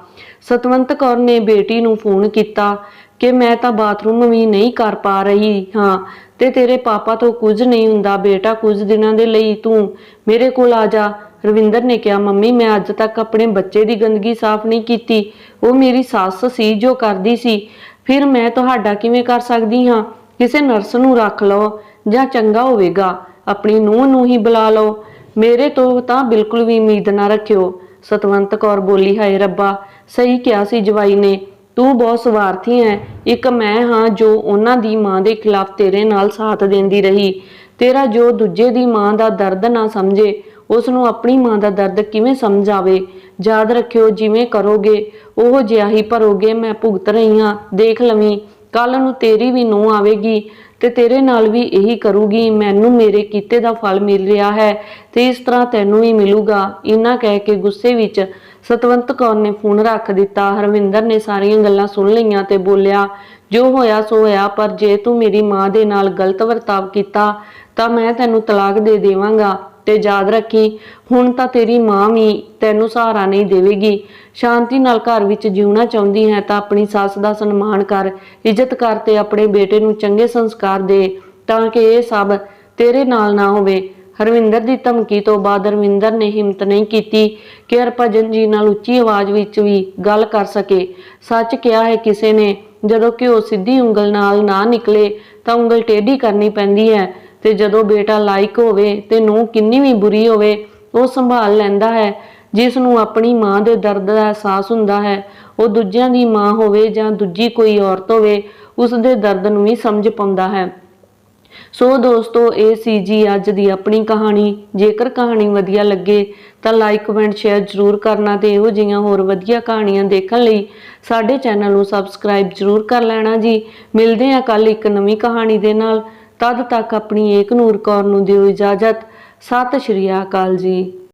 A: ਸਤਵੰਤ ਕੌਰ ਨੇ ਬੇਟੀ ਨੂੰ ਫੋਨ ਕੀਤਾ ਕਿ ਮੈਂ ਤਾਂ ਬਾਥਰੂਮ ਵੀ ਨਹੀਂ ਕਰ ਪਾ ਰਹੀ ਹਾਂ। ਤੇ ਤੇਰੇ ਪਾਪਾ ਤੋਂ ਕੁਝ ਨਹੀਂ ਹੁੰਦਾ, ਬੇਟਾ ਕੁਝ ਦਿਨਾਂ ਦੇ ਲਈ ਤੂੰ ਮੇਰੇ ਕੋਲ ਆ ਜਾ। ਰਵਿੰਦਰ ਨੇ ਕਿਹਾ, ਮੰਮੀ, ਮੈਂ ਅੱਜ ਤੱਕ ਆਪਣੇ ਬੱਚੇ ਦੀ ਗੰਦਗੀ ਸਾਫ਼ ਨਹੀਂ ਕੀਤੀ। ਉਹ ਮੇਰੀ ਸੱਸ ਸੀ ਜੋ ਕਰਦੀ ਸੀ। ਫਿਰ ਮੈਂ ਤੁਹਾਡਾ ਕਿਵੇਂ ਕਰ ਸਕਦੀ ਹਾਂ? ਕਿਸੇ ਨਰਸ ਨੂੰ ਰੱਖ ਲਓ ਜਾਂ ਚੰਗਾ ਹੋਵੇਗਾ। ਆਪਣੀ ਨੂੰਹ ਨੂੰ ਹੀ ਬੁਲਾ ਲਓ। ਮੇਰੇ ਤੋਂ ਤਾਂ ਬਿਲਕੁਲ ਵੀ ਉਮੀਦ ਨਾ ਰੱਖਿਓ। ਸਤਵੰਤ ਕੌਰ ਬੋਲੀ, ਹਾਏ ਰੱਬਾ, ਸਹੀ ਕਿਹਾ ਸੀ ਜਵਾਈ ਨੇ। ਤੂੰ ਬਹੁਤ ਸਵਾਰਥੀ ਹੈ ਇੱਕ ਮੈਂ ਹਾਂ ਜੋ ਉਹਨਾਂ ਦੀ ਮਾਂ ਦੇ ਖਿਲਾਫ ਤੇਰੇ ਨਾਲ ਸਾਥ ਦਿੰਦੀ ਰਹੀ। ਤੇਰਾ ਜੋ ਦੂਜੇ ਦੀ ਮਾਂ ਦਾ ਦਰਦ ਨਾ ਸਮਝੇ ਉਸ ਨੂੰ ਆਪਣੀ ਮਾਂ ਦਾ ਦਰਦ ਕਿਵੇਂ ਸਮਝ ਆਵੇ ਯਾਦ ਰੱਖਿਓ, ਜਿਵੇਂ ਕਰੋਗੇ, ਉਹ ਜਿਹਾ ਹੀ ਭਰੋਗੇ, ਮੈਂ ਭੁਗਤ ਰਹੀ ਹਾਂ। ਦੇਖ ਲਵੀਂ ਕੱਲ ਨੂੰ ਤੇਰੀ ਵੀ ਨੂੰਹ ਆਵੇਗੀ ਤੇ ਤੇਰੇ ਨਾਲ ਵੀ ਇਹੀ ਕਰੂਗੀ। ਮੈਨੂੰ ਮੇਰੇ ਕੀਤੇ ਦਾ ਫਲ ਮਿਲ ਰਿਹਾ ਹੈ ਤੇ ਇਸ ਤਰ੍ਹਾਂ ਤੈਨੂੰ ਵੀ ਮਿਲੂਗਾ। ਇਨਾ ਕਹਿ ਕੇ ਗੁੱਸੇ ਵਿੱਚ ਸਤਵੰਤ ਕੌਰ ਨੇ ਫੋਨ ਰੱਖ ਦਿੱਤਾ। ਹਰਵਿੰਦਰ ਨੇ ਸਾਰੀਆਂ ਗੱਲਾਂ ਸੁਣ ਲਈਆਂ ਤੇ ਬੋਲਿਆ, ਜੋ ਹੋਇਆ ਸੋ ਹੋਇਆ, ਪਰ ਜੇ ਤੂੰ ਮੇਰੀ ਮਾਂ ਦੇ ਨਾਲ ਗਲਤ ਵਰਤਾਵ ਕੀਤਾ, ਤਾਂ ਮੈਂ ਤੈਨੂੰ ਤਲਾਕ ਦੇ ਦੇਵਾਂਗਾ। ਤੇ ਯਾਦ ਰੱਖੀ, ਹੁਣ ਤਾਂ ਤੇਰੀ ਮਾਂ ਵੀ ਤੈਨੂੰ ਸਹਾਰਾ ਨਹੀਂ ਦੇਵੇਗੀ। ਸ਼ਾਂਤੀ ਨਾਲ ਘਰ ਵਿੱਚ ਜਿਉਣਾ ਚਾਹੁੰਦੀ ਹੈ ਤਾਂ ਆਪਣੀ ਸੱਸ ਦਾ ਸਨਮਾਨ ਕਰ, ਇੱਜ਼ਤ ਕਰ ਤੇ ਆਪਣੇ ਬੇਟੇ ਨੂੰ ਚੰਗੇ ਸੰਸਕਾਰ ਦੇ, ਤਾਂ ਕਿ ਇਹ ਸਭ ਤੇਰੇ ਨਾਲ ਨਾ ਹੋਵੇ। ਹਰਵਿੰਦਰ ਦੀ ਧਮਕੀ ਤੋਂ ਬਾਅਦ ਹਰਵਿੰਦਰ ਨੇ ਹਿੰਮਤ ਨਹੀਂ ਕੀਤੀ ਕਿ ਹਰਭਜਨ ਜੀ ਨਾਲ ਉੱਚੀ ਆਵਾਜ਼ ਵਿੱਚ ਵੀ ਗੱਲ ਕਰ ਸਕੇ। ਸੱਚ ਕਿਹਾ ਹੈ ਕਿਸੇ ਨੇ, ਜਦੋਂ ਘਿਓ ਸਿੱਧੀ ਉਂਗਲ ਨਾਲ ਨਾ ਨਿਕਲੇ ਤਾਂ ਉਂਗਲ ਟੇਢੀ ਕਰਨੀ ਪੈਂਦੀ ਹੈ ਤੇ ਜਦੋਂ ਬੇਟਾ ਲਾਇਕ ਹੋਵੇ ਤੇ ਨੂੰ ਕਿੰਨੀ ਵੀ ਬੁਰੀ ਹੋਵੇ, ਉਹ ਸੰਭਾਲ ਲੈਂਦਾ ਹੈ। ਜਿਸ ਨੂੰ ਆਪਣੀ ਮਾਂ ਦੇ ਦਰਦ ਦਾ ਅਹਿਸਾਸ ਹੁੰਦਾ ਹੈ, ਉਹ ਦੂਜਿਆਂ ਦੀ ਮਾਂ ਹੋਵੇ ਜਾਂ ਦੂਜੀ ਕੋਈ ਔਰਤ ਹੋਵੇ ਉਸ ਦੇ ਦਰਦ ਨੂੰ ਵੀ ਸਮਝ ਪਾਉਂਦਾ ਹੈ। ਸੋ ਦੋਸਤੋ, ਇਹ ਸੀ ਜੀ ਅੱਜ ਦੀ ਆਪਣੀ ਕਹਾਣੀ। ਜੇਕਰ ਕਹਾਣੀ ਵਧੀਆ ਲੱਗੇ ਤਾਂ ਲਾਈਕ ਕਮੈਂਟ ਸ਼ੇਅਰ ਜ਼ਰੂਰ ਕਰਨਾ ਤੇ ਇਹੋ ਜਿਹੀਆਂ ਹੋਰ ਵਧੀਆ ਕਹਾਣੀਆਂ ਦੇਖਣ ਲਈ ਸਾਡੇ ਚੈਨਲ ਨੂੰ ਸਬਸਕ੍ਰਾਈਬ ਜ਼ਰੂਰ ਕਰ ਲੈਣਾ ਜੀ। ਮਿਲਦੇ ਹਾਂ ਕੱਲ ਇੱਕ ਨਵੀਂ ਕਹਾਣੀ ਦੇ ਨਾਲ। ਤਦ ਤੱਕ ਆਪਣੀ ਏਕ ਨੂਰ ਕੌਰ ਨੂੰ ਦਿਓ ਇਜਾਜ਼ਤ। ਸਤਿ ਸ਼੍ਰੀ ਅਕਾਲ ਜੀ।